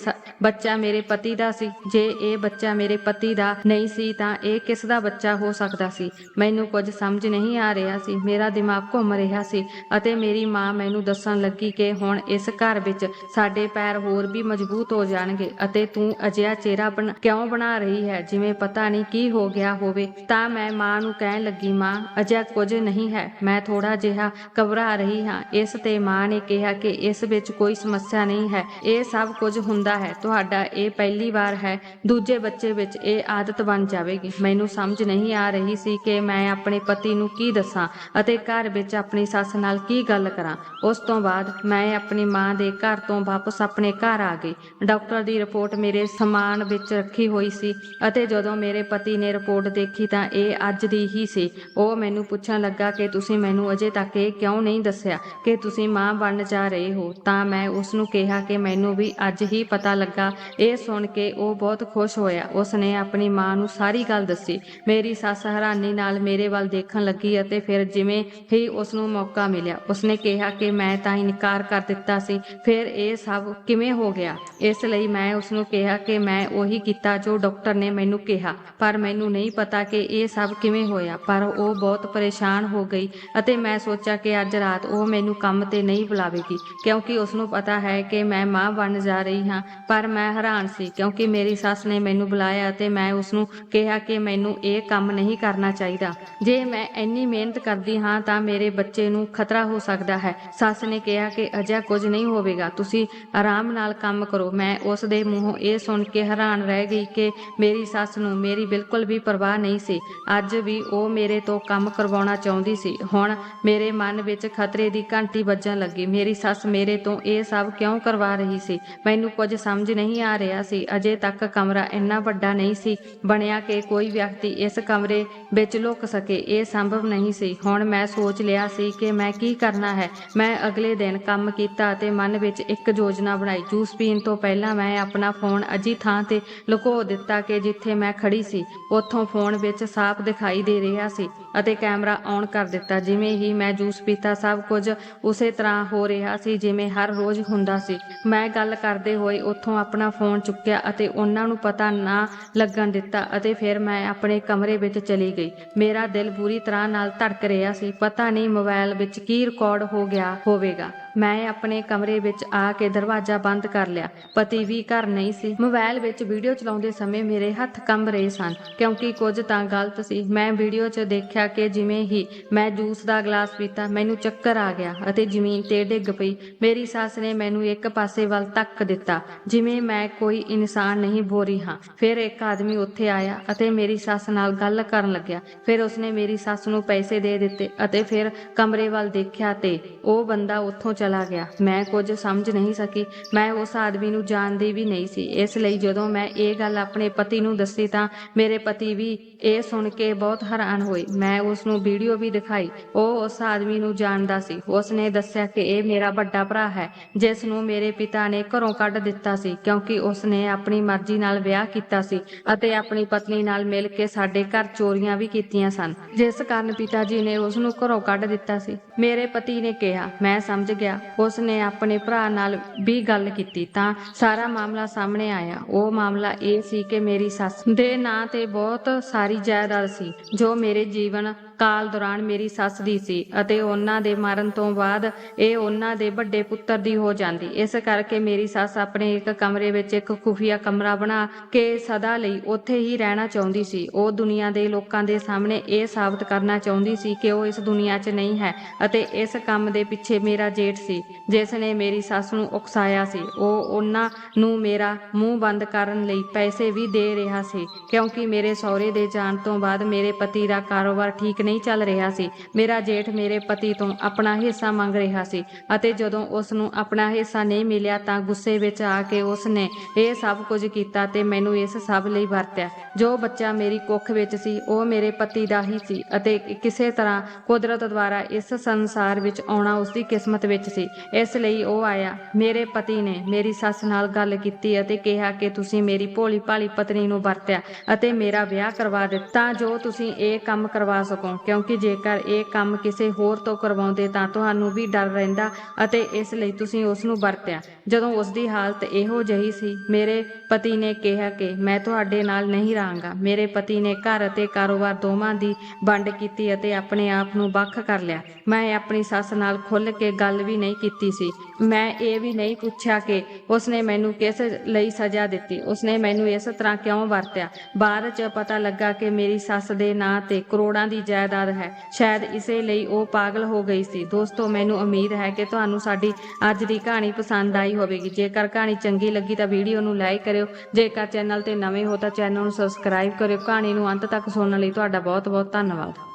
ਬੱਚਾ ਮੇਰੇ ਪਤੀ ਦਾ ਸੀ? ਜੇ ਇਹ ਬੱਚਾ ਮੇਰੇ ਪਤੀ ਦਾ ਨਹੀਂ ਸੀ ਤਾਂ ਇਹ ਕਿਸ ਦਾ ਬੱਚਾ ਹੋ ਸਕਦਾ ਸੀ? ਮੈਨੂੰ ਕੁਝ ਸਮਝ ਨਹੀਂ ਆ ਰਿਹਾ ਸੀ। ਮੇਰਾ ਦਿਮਾਗ ਘੁੰਮ ਰਿਹਾ ਸੀ ਅਤੇ ਮੇਰੀ ਮਾਂ ਮੈਨੂੰ ਦੱਸਣ ਲੱਗੀ ਕਿ ਹੁਣ ਇਸ ਘਰ ਵਿੱਚ ਸਾਡੇ ਪੈਰ ਹੋਰ ਵੀ ਮਜ਼ਬੂਤ ਹੋ ਜਾਣਗੇ ਅਤੇ ਤੂੰ ਅਜਿਹਾ ਚਿਹਰਾ ਕਿਉਂ ਬਣਾ ਰਹੀ ਹੈ? ਜਿਵੇਂ ਪਤਾ ਨਹੀਂ ਕੀ ਹੋ ਗਿਆ ਹੋਵੇ, ਤਾਂ ਮੈਂ ਮਾਂ ਨੂੰ ਕਹਿਣ ਲੱਗੀ, ਮਾਂ, ਅਜਿਹਾ ਕੁਝ ਨਹੀਂ ਹੈ। ਮੈਂ ਥੋੜਾ ਜਿਹਾ ਘਬਰਾ ਰਹੀ ਹਾਂ। ਇਸ ਤੇ ਮਾਂ ਨੇ ਕਿਹਾ ਕਿ ਇਸ ਵਿੱਚ ਕੋਈ ਸਮੱਸਿਆ ਨਹੀਂ ਹੈ। ਇਹ ਸਭ ਕੁਝ ਹੁੰਦਾ ਹੈ। ਤੁਹਾਡਾ ਇਹ ਪਹਿਲੀ ਵਾਰ ਹੈ। ਦੂਜੇ ਬੱਚੇ ਵਿੱਚ ਇਹ ਆਦਤ ਬਣ ਜਾਵੇਗੀ। ਮੈਨੂੰ ਸਮਝ ਨਹੀਂ ਆ ਰਹੀ ਸੀ ਕਿ ਮੈਂ ਆਪਣੇ ਪਤੀ ਨੂੰ ਕੀ ਦੱਸਾਂ ਅਤੇ ਘਰ ਵਿੱਚ ਆਪਣੀ ਸੱਸ ਨਾਲ ਕੀ ਗੱਲ ਕਰਾਂ। ਉਸ ਤੋਂ ਬਾਅਦ ਮੈਂ ਆਪਣੀ ਮਾਂ ਦੇ ਘਰ ਤੋਂ ਵਾਪਸ ਆਪਣੇ ਘਰ ਆ ਗਈ। ਡਾਕਟਰ ਦੀ ਰਿਪੋਰਟ ਮੇਰੇ ਸਮਾਨ ਵਿੱਚ ਰੱਖੀ ਹੋਈ ਸੀ ਅਤੇ ਜਦੋਂ ਮੇਰੇ ਪਤੀ ਨੇ ਰਿਪੋਰਟ ਦੇਖੀ ਤਾਂ ਇਹ ਅੱਜ ਦੀ ਹੀ ਸੀ। ਉਹ ਮੈਨੂੰ ਪੁੱਛਣ ਲੱਗਾ ਕਿ ਤੁਸੀਂ ਮੈਨੂੰ ਅਜੇ ਤੱਕ ਇਹ ਕਿਉਂ ਨਹੀਂ ਦੱਸਿਆ ਕਿ ਤੁਸੀਂ ਮਾਂ ਬਣਨ ਜਾ ਰਹੇ ਹੋ? ਤਾਂ ਮੈਂ ਉਸ ਨੂੰ ਕਿਹਾ ਕਿ ਮੈਨੂੰ ਵੀ ਅੱਜ ਹੀ ਪਤਾ ਲੱਗਾ। ਇਹ ਸੁਣ ਕੇ ਉਹ ਬਹੁਤ ਖੁਸ਼ ਹੋਇਆ। ਉਸ ਨੇ ਆਪਣੀ ਮਾਂ ਨੂੰ ਸਾਰੀ ਗੱਲ ਦੱਸੀ। ਮੇਰੀ ਸੱਸ ਹੈਰਾਨੀ ਨਾਲ ਮੇਰੇ ਵੱਲ ਦੇਖਣ ਲੱਗੀ ਅਤੇ ਫਿਰ ਜਿਵੇਂ ਹੀ ਉਸ ਨੂੰ ਮੌਕਾ ਮਿਲਿਆ ਉਸਨੇ ਕਿਹਾ ਕਿ ਮੈਂ ਤਾਂ ਇਨਕਾਰ ਕਰ ਦਿੱਤਾ ਸੀ। ਫਿਰ ਇਹ ਸਭ ਕਿਵੇਂ ਹੋ ਗਿਆ? ਇਸ ਲਈ ਮੈਂ ਉਸ ਨੂੰ ਕਿਹਾ ਕਿ ਮੈਂ ਉਹੀ ਕੀਤਾ ਜੋ ਡਾਕਟਰ ਨੇ ਮੈਨੂੰ ਕਿਹਾ। ਪਰ ਮੈਨੂੰ ਨਹੀਂ ਪਤਾ ਕਿ ਇਹ ਸਭ ਕਿਵੇਂ ਹੋਇਆ। ਪਰ ਉਹ ਬਹੁਤ ਪਰੇਸ਼ਾਨ ਹੋ ਗਈ ਅਤੇ ਮੈਂ ਸੋਚਿਆ ਕਿ ਅੱਜ ਰਾਤ ਉਹ ਮੈਨੂੰ ਕੰਮ ਤੇ ਨਹੀਂ ਬੁਲਾਵੇਗੀ, ਕਿਉਂਕਿ ਉਸ ਨੂੰ ਪਤਾ ਹੈ ਕਿ ਮੈਂ ਮਾਂ ਬਣ ਜਾ ਰਹੀ ਹਾਂ। ਪਰ ਮੈਂ ਹੈਰਾਨ ਸੀ, ਕਿਉਂਕਿ ਮੇਰੀ ਸੱਸ ਨੇ ਮੈਨੂੰ ਬੁਲਾਇਆ ਅਤੇ ਮੈਂ ਉਸ ਨੂੰ ਕਿਹਾ ਕਿ ਮੈਨੂੰ ਇਹ ਕੰਮ ਨਹੀਂ ਕਰਨਾ ਚਾਹੀਦਾ। ਜੇ ਮੈਂ ਇੰਨੀ ਮਿਹਨਤ ਕਰਦੀ ਹਾਂ ਤਾਂ ਮੇਰੇ ਬੱਚੇ ਨੂੰ ਖਤਰਾ ਹੋ ਸਕਦਾ ਹੈ। ਸੱਸ ਨੇ ਕਿਹਾ ਕਿ ਅਜਿਹਾ ਕੁਝ ਨਹੀਂ ਹੋਵੇਗਾ, ਤੁਸੀਂ ਆਰਾਮ ਨਾਲ ਕੰਮ ਕਰੋ। ਮੈਂ ਉਸ ਦੇ ਮੂੰਹੋਂ ਇਹ ਸੁਣ ਕੇ ਹੈਰਾਨ ਰਹਿ ਗਈ ਕਿ ਮੇਰੀ ਸੱਸ ਨੂੰ ਮੇਰੀ ਬਿਲਕੁਲ ਵੀ ਪਰਵਾਹ ਨਹੀਂ ਸੀ। ਅੱਜ ਵੀ ਉਹ ਮੇਰੇ ਤੋਂ ਕੰਮ ਕਰਵਾਉਣਾ ਚਾਹੁੰਦੀ ਸੀ। ਹੁਣ ਮੇਰੇ ਮਨ ਵਿੱਚ ਖਤਰੇ ਦੀ ਘੰਟੀ ਵੱਜਣ ਲੱਗੀ। ਮੇਰੀ ਸੱਸ ਮੇਰੇ ਤੋਂ ਇਹ ਸਭ ਕਿਉਂ ਕਰਵਾ ਰਹੀ ਸੀ? ਮੈਨੂੰ ਕੁਝ ਸਮਝ ਨਹੀਂ ਆ ਰਿਹਾ ਸੀ। ਅਜੇ ਤੱਕ ਕਮਰਾ ਇੰਨਾ ਵੱਡਾ ਨਹੀਂ ਸੀ ਬਣਿਆ ਕਿ ਕੋਈ ਵਿਅਕਤੀ ਇਸ ਕਮਰੇ ਵਿੱਚ ਲੁਕ ਸਕੇ। ਇਹ ਸੰਭਵ ਨਹੀਂ ਸੀ। ਹੁਣ ਮੈਂ ਸੋਚ ਲਿਆ ਸੀ ਕਿ ਮੈਂ ਕੀ ਕਰਨਾ ਹੈ। ਮੈਂ ਮੈਂ ਅਗਲੇ ਦਿਨ ਕੰਮ ਕੀਤਾ ਅਤੇ ਮਨ ਵਿੱਚ ਇੱਕ ਯੋਜਨਾ ਬਣਾਈ। ਜੂਸ ਪੀਣ ਤੋਂ ਪਹਿਲਾਂ ਮੈਂ ਆਪਣਾ ਫੋਨ ਅਜੀ ਥਾਂ ਤੇ ਲੁਕੋ ਦਿੱਤਾ ਕਿ ਜਿੱਥੇ ਮੈਂ ਖੜੀ ਸੀ। ਉੱਥੋਂ ਫੋਨ ਵਿੱਚ ਸਾਫ਼ ਦਿਖਾਈ ਦੇ ਰਿਹਾ ਸੀ ਅਤੇ ਕੈਮਰਾ ਔਨ ਕਰ ਦਿੱਤਾ। ਜਿਵੇਂ ਹੀ ਮੈਂ ਜੂਸ ਪੀਤਾ, ਸਭ ਕੁਝ ਉਸੇ ਤਰ੍ਹਾਂ ਹੋ ਰਿਹਾ ਸੀ ਜਿਵੇਂ ਹਰ ਰੋਜ਼ ਹੁੰਦਾ ਸੀ। ਮੈਂ ਗੱਲ ਕਰਦੇ ਹੋਏ ਉੱਥੋਂ ਆਪਣਾ ਫੋਨ ਚੁੱਕਿਆ ਅਤੇ ਉਹਨਾਂ ਨੂੰ ਪਤਾ ਨਾ ਲੱਗਣ ਦਿੱਤਾ ਅਤੇ ਫਿਰ ਮੈਂ ਆਪਣੇ ਕਮਰੇ ਵਿੱਚ ਚਲੀ ਗਈ। ਮੇਰਾ ਦਿਲ ਬੁਰੀ ਤਰ੍ਹਾਂ ਨਾਲ ਧੜਕ ਰਿਹਾ ਸੀ। ਪਤਾ ਨਹੀਂ ਮੋਬਾਈਲ ਵਿੱਚ ਕੀ ਰਿਕਾਰਡ ਹੋ ਗਿਆ ਹੋਵੇਗਾ। ਮੈਂ ਆਪਣੇ ਕਮਰੇ ਵਿੱਚ ਆ ਕੇ ਦਰਵਾਜ਼ਾ ਬੰਦ ਕਰ ਲਿਆ। ਪਤੀ ਵੀ ਘਰ ਨਹੀਂ ਸੀ। ਮੋਬਾਈਲ ਵਿੱਚ ਵੀਡੀਓ ਚਲਾਉਂਦੇ ਸਮੇਂ ਮੇਰੇ ਹੱਥ ਕੰਬ ਰਹੇ ਸਨ, ਕਿਉਂਕਿ ਕੁਝ ਤਾਂ ਗਲਤ ਸੀ। ਮੈਂ ਵੀਡੀਓ 'ਚ ਦੇਖਿਆ ਕਿ ਜਿਵੇਂ ਹੀ ਮੈਂ ਜੂਸ ਦਾ ਗਲਾਸ ਪੀਤਾ, ਮੈਨੂੰ ਚੱਕਰ ਆ ਗਿਆ ਅਤੇ ਜ਼ਮੀਨ ਤੇ ਡਿੱਗ ਪਈ। ਮੇਰੀ ਸੱਸ ਨੇ ਮੈਨੂੰ ਇੱਕ ਪਾਸੇ ਵੱਲ ਧੱਕ ਦਿੱਤਾ, ਜਿਵੇਂ ਮੈਂ ਕੋਈ ਇਨਸਾਨ ਨਹੀਂ, ਬੋਰੀ ਹਾਂ। ਫਿਰ ਇੱਕ ਆਦਮੀ ਉੱਥੇ ਆਇਆ ਅਤੇ ਮੇਰੀ ਸੱਸ ਨਾਲ ਗੱਲ ਕਰਨ ਲੱਗਿਆ। ਫਿਰ ਉਸਨੇ ਮੇਰੀ ਸੱਸ ਨੂੰ ਪੈਸੇ ਦੇ ਦਿੱਤੇ ਅਤੇ ਫਿਰ ਕਮਰੇ ਵੱਲ ਦੇਖਿਆ ਤੇ ਉਹ ਬੰਦਾ ਉੱਥੋਂ ਚਲਾ ਗਿਆ। ਮੈਂ ਕੁਝ ਸਮਝ ਨਹੀਂ ਸਕੀ। ਮੈਂ ਉਸ ਆਦਮੀ ਨੂੰ ਜਾਣਦੀ ਵੀ ਨਹੀਂ ਸੀ। ਇਸ ਲਈ ਜਦੋਂ ਮੈਂ ਇਹ ਗੱਲ ਆਪਣੇ ਪਤੀ ਨੂੰ ਦੱਸੀ ਤਾਂ ਮੇਰੇ ਪਤੀ ਵੀ ਇਹ ਸੁਣ ਕੇ ਬਹੁਤ ਹੈਰਾਨ ਹੋਏ। ਮੈਂ ਉਸ ਨੂੰ ਵੀਡੀਓ ਵੀ ਦਿਖਾਈ। ਉਹ ਉਸ ਆਦਮੀ ਨੂੰ ਜਾਣਦਾ ਸੀ। ਉਸ ਨੇ ਦੱਸਿਆ ਕਿ ਇਹ ਮੇਰਾ ਵੱਡਾ ਭਰਾ ਹੈ, ਜਿਸ ਨੂੰ ਮੇਰੇ ਪਿਤਾ ਨੇ ਘਰੋਂ ਕੱਢ ਦਿੱਤਾ ਸੀ, ਕਿਉਂਕਿ ਉਸ ਨੇ ਆਪਣੀ ਮਰਜ਼ੀ ਨਾਲ ਵਿਆਹ ਕੀਤਾ ਸੀ ਅਤੇ ਆਪਣੀ ਪਤਨੀ ਨਾਲ ਮਿਲ ਕੇ ਸਾਡੇ ਘਰ ਚੋਰੀਆਂ ਵੀ ਕੀਤੀਆਂ ਸਨ, ਜਿਸ ਕਾਰਨ ਪਿਤਾ ਜੀ ਨੇ ਉਸ ਨੂੰ ਘਰੋਂ ਕੱਢ ਦਿੱਤਾ ਸੀ। ਮੇਰੇ ਪਤੀ ਨੇ ਕਿਹਾ, ਮੈਂ ਸਮਝ ਗਿਆ ਉਸ ਨੇ ਆਪਣੇ ਭਰਾ ਨਾਲ ਵੀ ਗੱਲ ਕੀਤੀ ਤਾਂ ਸਾਰਾ ਮਾਮਲਾ ਸਾਹਮਣੇ ਆਇਆ। ਉਹ ਮਾਮਲਾ ਇਹ ਸੀ ਕਿ ਮੇਰੀ ਸੱਸ ਦੇ ਨਾਂ ਤੇ ਬਹੁਤ ਸਾਰੀ ਜਾਇਦਾਦ ਸੀ, ਜੋ ਮੇਰੇ ਜੀਵਨ ਕਾਲ ਦੌਰਾਨ ਮੇਰੀ ਸੱਸ ਦੀ ਸੀ ਅਤੇ ਉਹਨਾਂ ਦੇ ਮਰਨ ਤੋਂ ਬਾਅਦ ਇਹ ਉਹਨਾਂ ਦੇ ਵੱਡੇ ਪੁੱਤਰ ਦੀ ਹੋ ਜਾਂਦੀ। ਇਸ ਕਰਕੇ ਮੇਰੀ ਸੱਸ ਆਪਣੇ ਇੱਕ ਕਮਰੇ ਵਿੱਚ ਇੱਕ ਖੁਫੀਆ ਕਮਰਾ ਬਣਾ ਕੇ ਸਦਾ ਲਈ ਉੱਥੇ ਹੀ ਰਹਿਣਾ ਚਾਹੁੰਦੀ ਸੀ। ਉਹ ਦੁਨੀਆ ਦੇ ਲੋਕਾਂ ਦੇ ਸਾਹਮਣੇ ਇਹ ਸਾਬਤ ਕਰਨਾ ਚਾਹੁੰਦੀ ਸੀ ਕਿ ਉਹ ਇਸ ਦੁਨੀਆ 'ਚ ਨਹੀਂ ਹੈ ਅਤੇ ਇਸ ਕੰਮ ਦੇ ਪਿੱਛੇ ਮੇਰਾ ਜੇਠ ਸੀ, ਜਿਸ ਨੇ ਮੇਰੀ ਸੱਸ ਨੂੰ ਉਕਸਾਇਆ ਸੀ। ਉਹ ਉਹਨਾਂ ਨੂੰ ਮੇਰਾ ਮੂੰਹ ਬੰਦ ਕਰਨ ਲਈ ਪੈਸੇ ਵੀ ਦੇ ਰਿਹਾ ਸੀ, ਕਿਉਂਕਿ ਮੇਰੇ ਸਹੁਰੇ ਦੇ ਜਾਣ ਤੋਂ ਬਾਅਦ ਮੇਰੇ ਪਤੀ ਦਾ ਕਾਰੋਬਾਰ ਠੀਕ ਨਹੀਂ ਚੱਲ ਰਿਹਾ ਸੀ। ਮੇਰਾ ਜੇਠ ਮੇਰੇ ਪਤੀ ਤੋਂ ਆਪਣਾ ਹਿੱਸਾ ਮੰਗ ਰਿਹਾ ਸੀ ਅਤੇ ਜਦੋਂ ਉਸ ਨੂੰ ਆਪਣਾ ਹਿੱਸਾ ਨਹੀਂ ਮਿਲਿਆ ਤਾਂ ਗੁੱਸੇ ਵਿੱਚ ਆ ਕੇ ਉਸ ਨੇ ਇਹ ਸਭ ਕੁਝ ਕੀਤਾ ਤੇ ਮੈਨੂੰ ਇਸ ਸਭ ਲਈ ਵਰਤਿਆ। ਜੋ ਬੱਚਾ ਮੇਰੀ ਕੁੱਖ ਵਿੱਚ ਸੀ, ਉਹ ਮੇਰੇ ਪਤੀ ਦਾ ਹੀ ਸੀ ਅਤੇ ਕਿਸੇ ਤਰ੍ਹਾਂ ਕੁਦਰਤ ਦੁਆਰਾ ਇਸ ਸੰਸਾਰ ਵਿੱਚ ਆਉਣਾ ਉਸ ਦੀ ਕਿਸਮਤ ਵਿੱਚ ਸੀ। ਇਸ ਲਈ ਉਹ ਆਇਆ। ਮੇਰੇ ਪਤੀ ਨੇ ਮੇਰੀ ਸੱਸ ਨਾਲ ਗੱਲ ਕੀਤੀ ਅਤੇ ਕਿਹਾ ਕਿ ਤੁਸੀਂ ਮੇਰੀ ਭੋਲੀ ਭਾਲੀ ਪਤਨੀ ਨੂੰ ਵਰਤਿਆ ਅਤੇ ਮੇਰਾ ਵਿਆਹ ਕਰਵਾ ਦਿੱਤਾ ਤਾਂ ਜੋ ਤੁਸੀਂ ਇਹ ਕੰਮ ਕਰਵਾ ਸਕੋ। ਕਿਉਂਕਿ ਜੇਕਰ ਇਹ ਕੰਮ ਕਿਸੇ ਹੋਰ ਤੋਂ ਕਰਵਾਉਂਦੇ ਤਾਂ ਤੁਹਾਨੂੰ ਵੀ ਡਰ ਰਹਿੰਦਾ ਅਤੇ ਇਸ ਲਈ ਤੁਸੀਂ ਉਸ ਨੂੰ ਵਰਤਿਆ। ਜਦੋਂ ਉਸ ਦੀ ਹਾਲਤ ਇਹੋ ਜਿਹੀ ਸੀ, ਮੇਰੇ ਪਤੀ ਨੇ ਕਿਹਾ ਕਿ ਮੈਂ ਤੁਹਾਡੇ ਨਾਲ ਨਹੀਂ ਰਹਾਂਗਾ। ਮੇਰੇ ਪਤੀ ਨੇ ਘਰ ਅਤੇ ਕਾਰੋਬਾਰ ਦੋਵਾਂ ਦੀ ਵੰਡ ਕੀਤੀ ਅਤੇ ਆਪਣੇ ਆਪ ਨੂੰ ਵੱਖ ਕਰ ਲਿਆ। ਮੈਂ ਆਪਣੀ ਸੱਸ ਨਾਲ ਖੁੱਲ੍ਹ ਕੇ ਗੱਲ ਵੀ ਨਹੀਂ ਕੀਤੀ ਸੀ। ਮੈਂ ਇਹ ਵੀ ਨਹੀਂ ਪੁੱਛਿਆ ਕਿ ਉਸਨੇ ਮੈਨੂੰ ਕਿਸ ਲਈ ਸਜ਼ਾ ਦਿੱਤੀ। ਉਸਨੇ ਮੈਨੂੰ ਇਸ ਤਰ੍ਹਾਂ ਕਿਉਂ ਵਰਤਿਆ? ਬਾਅਦ 'ਚ ਪਤਾ ਲੱਗਾ ਕਿ ਮੇਰੀ ਸੱਸ ਦੇ ਨਾਂ ਤੇ ਕਰੋੜਾਂ ਦੀ ਜਾਇਦਾਦ ਹੈ। ਸ਼ਾਇਦ ਇਸੇ ਲਈ ਉਹ ਪਾਗਲ ਹੋ ਗਈ ਸੀ। ਦੋਸਤੋ, ਮੈਨੂੰ ਉਮੀਦ ਹੈ ਕਿ ਤੁਹਾਨੂੰ ਸਾਡੀ ਅੱਜ ਦੀ ਕਹਾਣੀ ਪਸੰਦ ਆਈ ਹੋਵੇਗੀ। ਜੇਕਰ ਕਹਾਣੀ ਚੰਗੀ ਲੱਗੀ ਤਾਂ ਵੀਡੀਓ ਨੂੰ ਲਾਈਕ ਕਰਿਓ। ਜੇਕਰ ਚੈਨਲ ਤੇ ਨਵੇਂ ਹੋ ਤਾਂ ਚੈਨਲ ਨੂੰ ਸਬਸਕ੍ਰਾਈਬ ਕਰਿਓ। ਕਹਾਣੀ ਨੂੰ ਅੰਤ ਤੱਕ ਸੁਣਨ ਲਈ ਤੁਹਾਡਾ ਬਹੁਤ ਬਹੁਤ ਧੰਨਵਾਦ।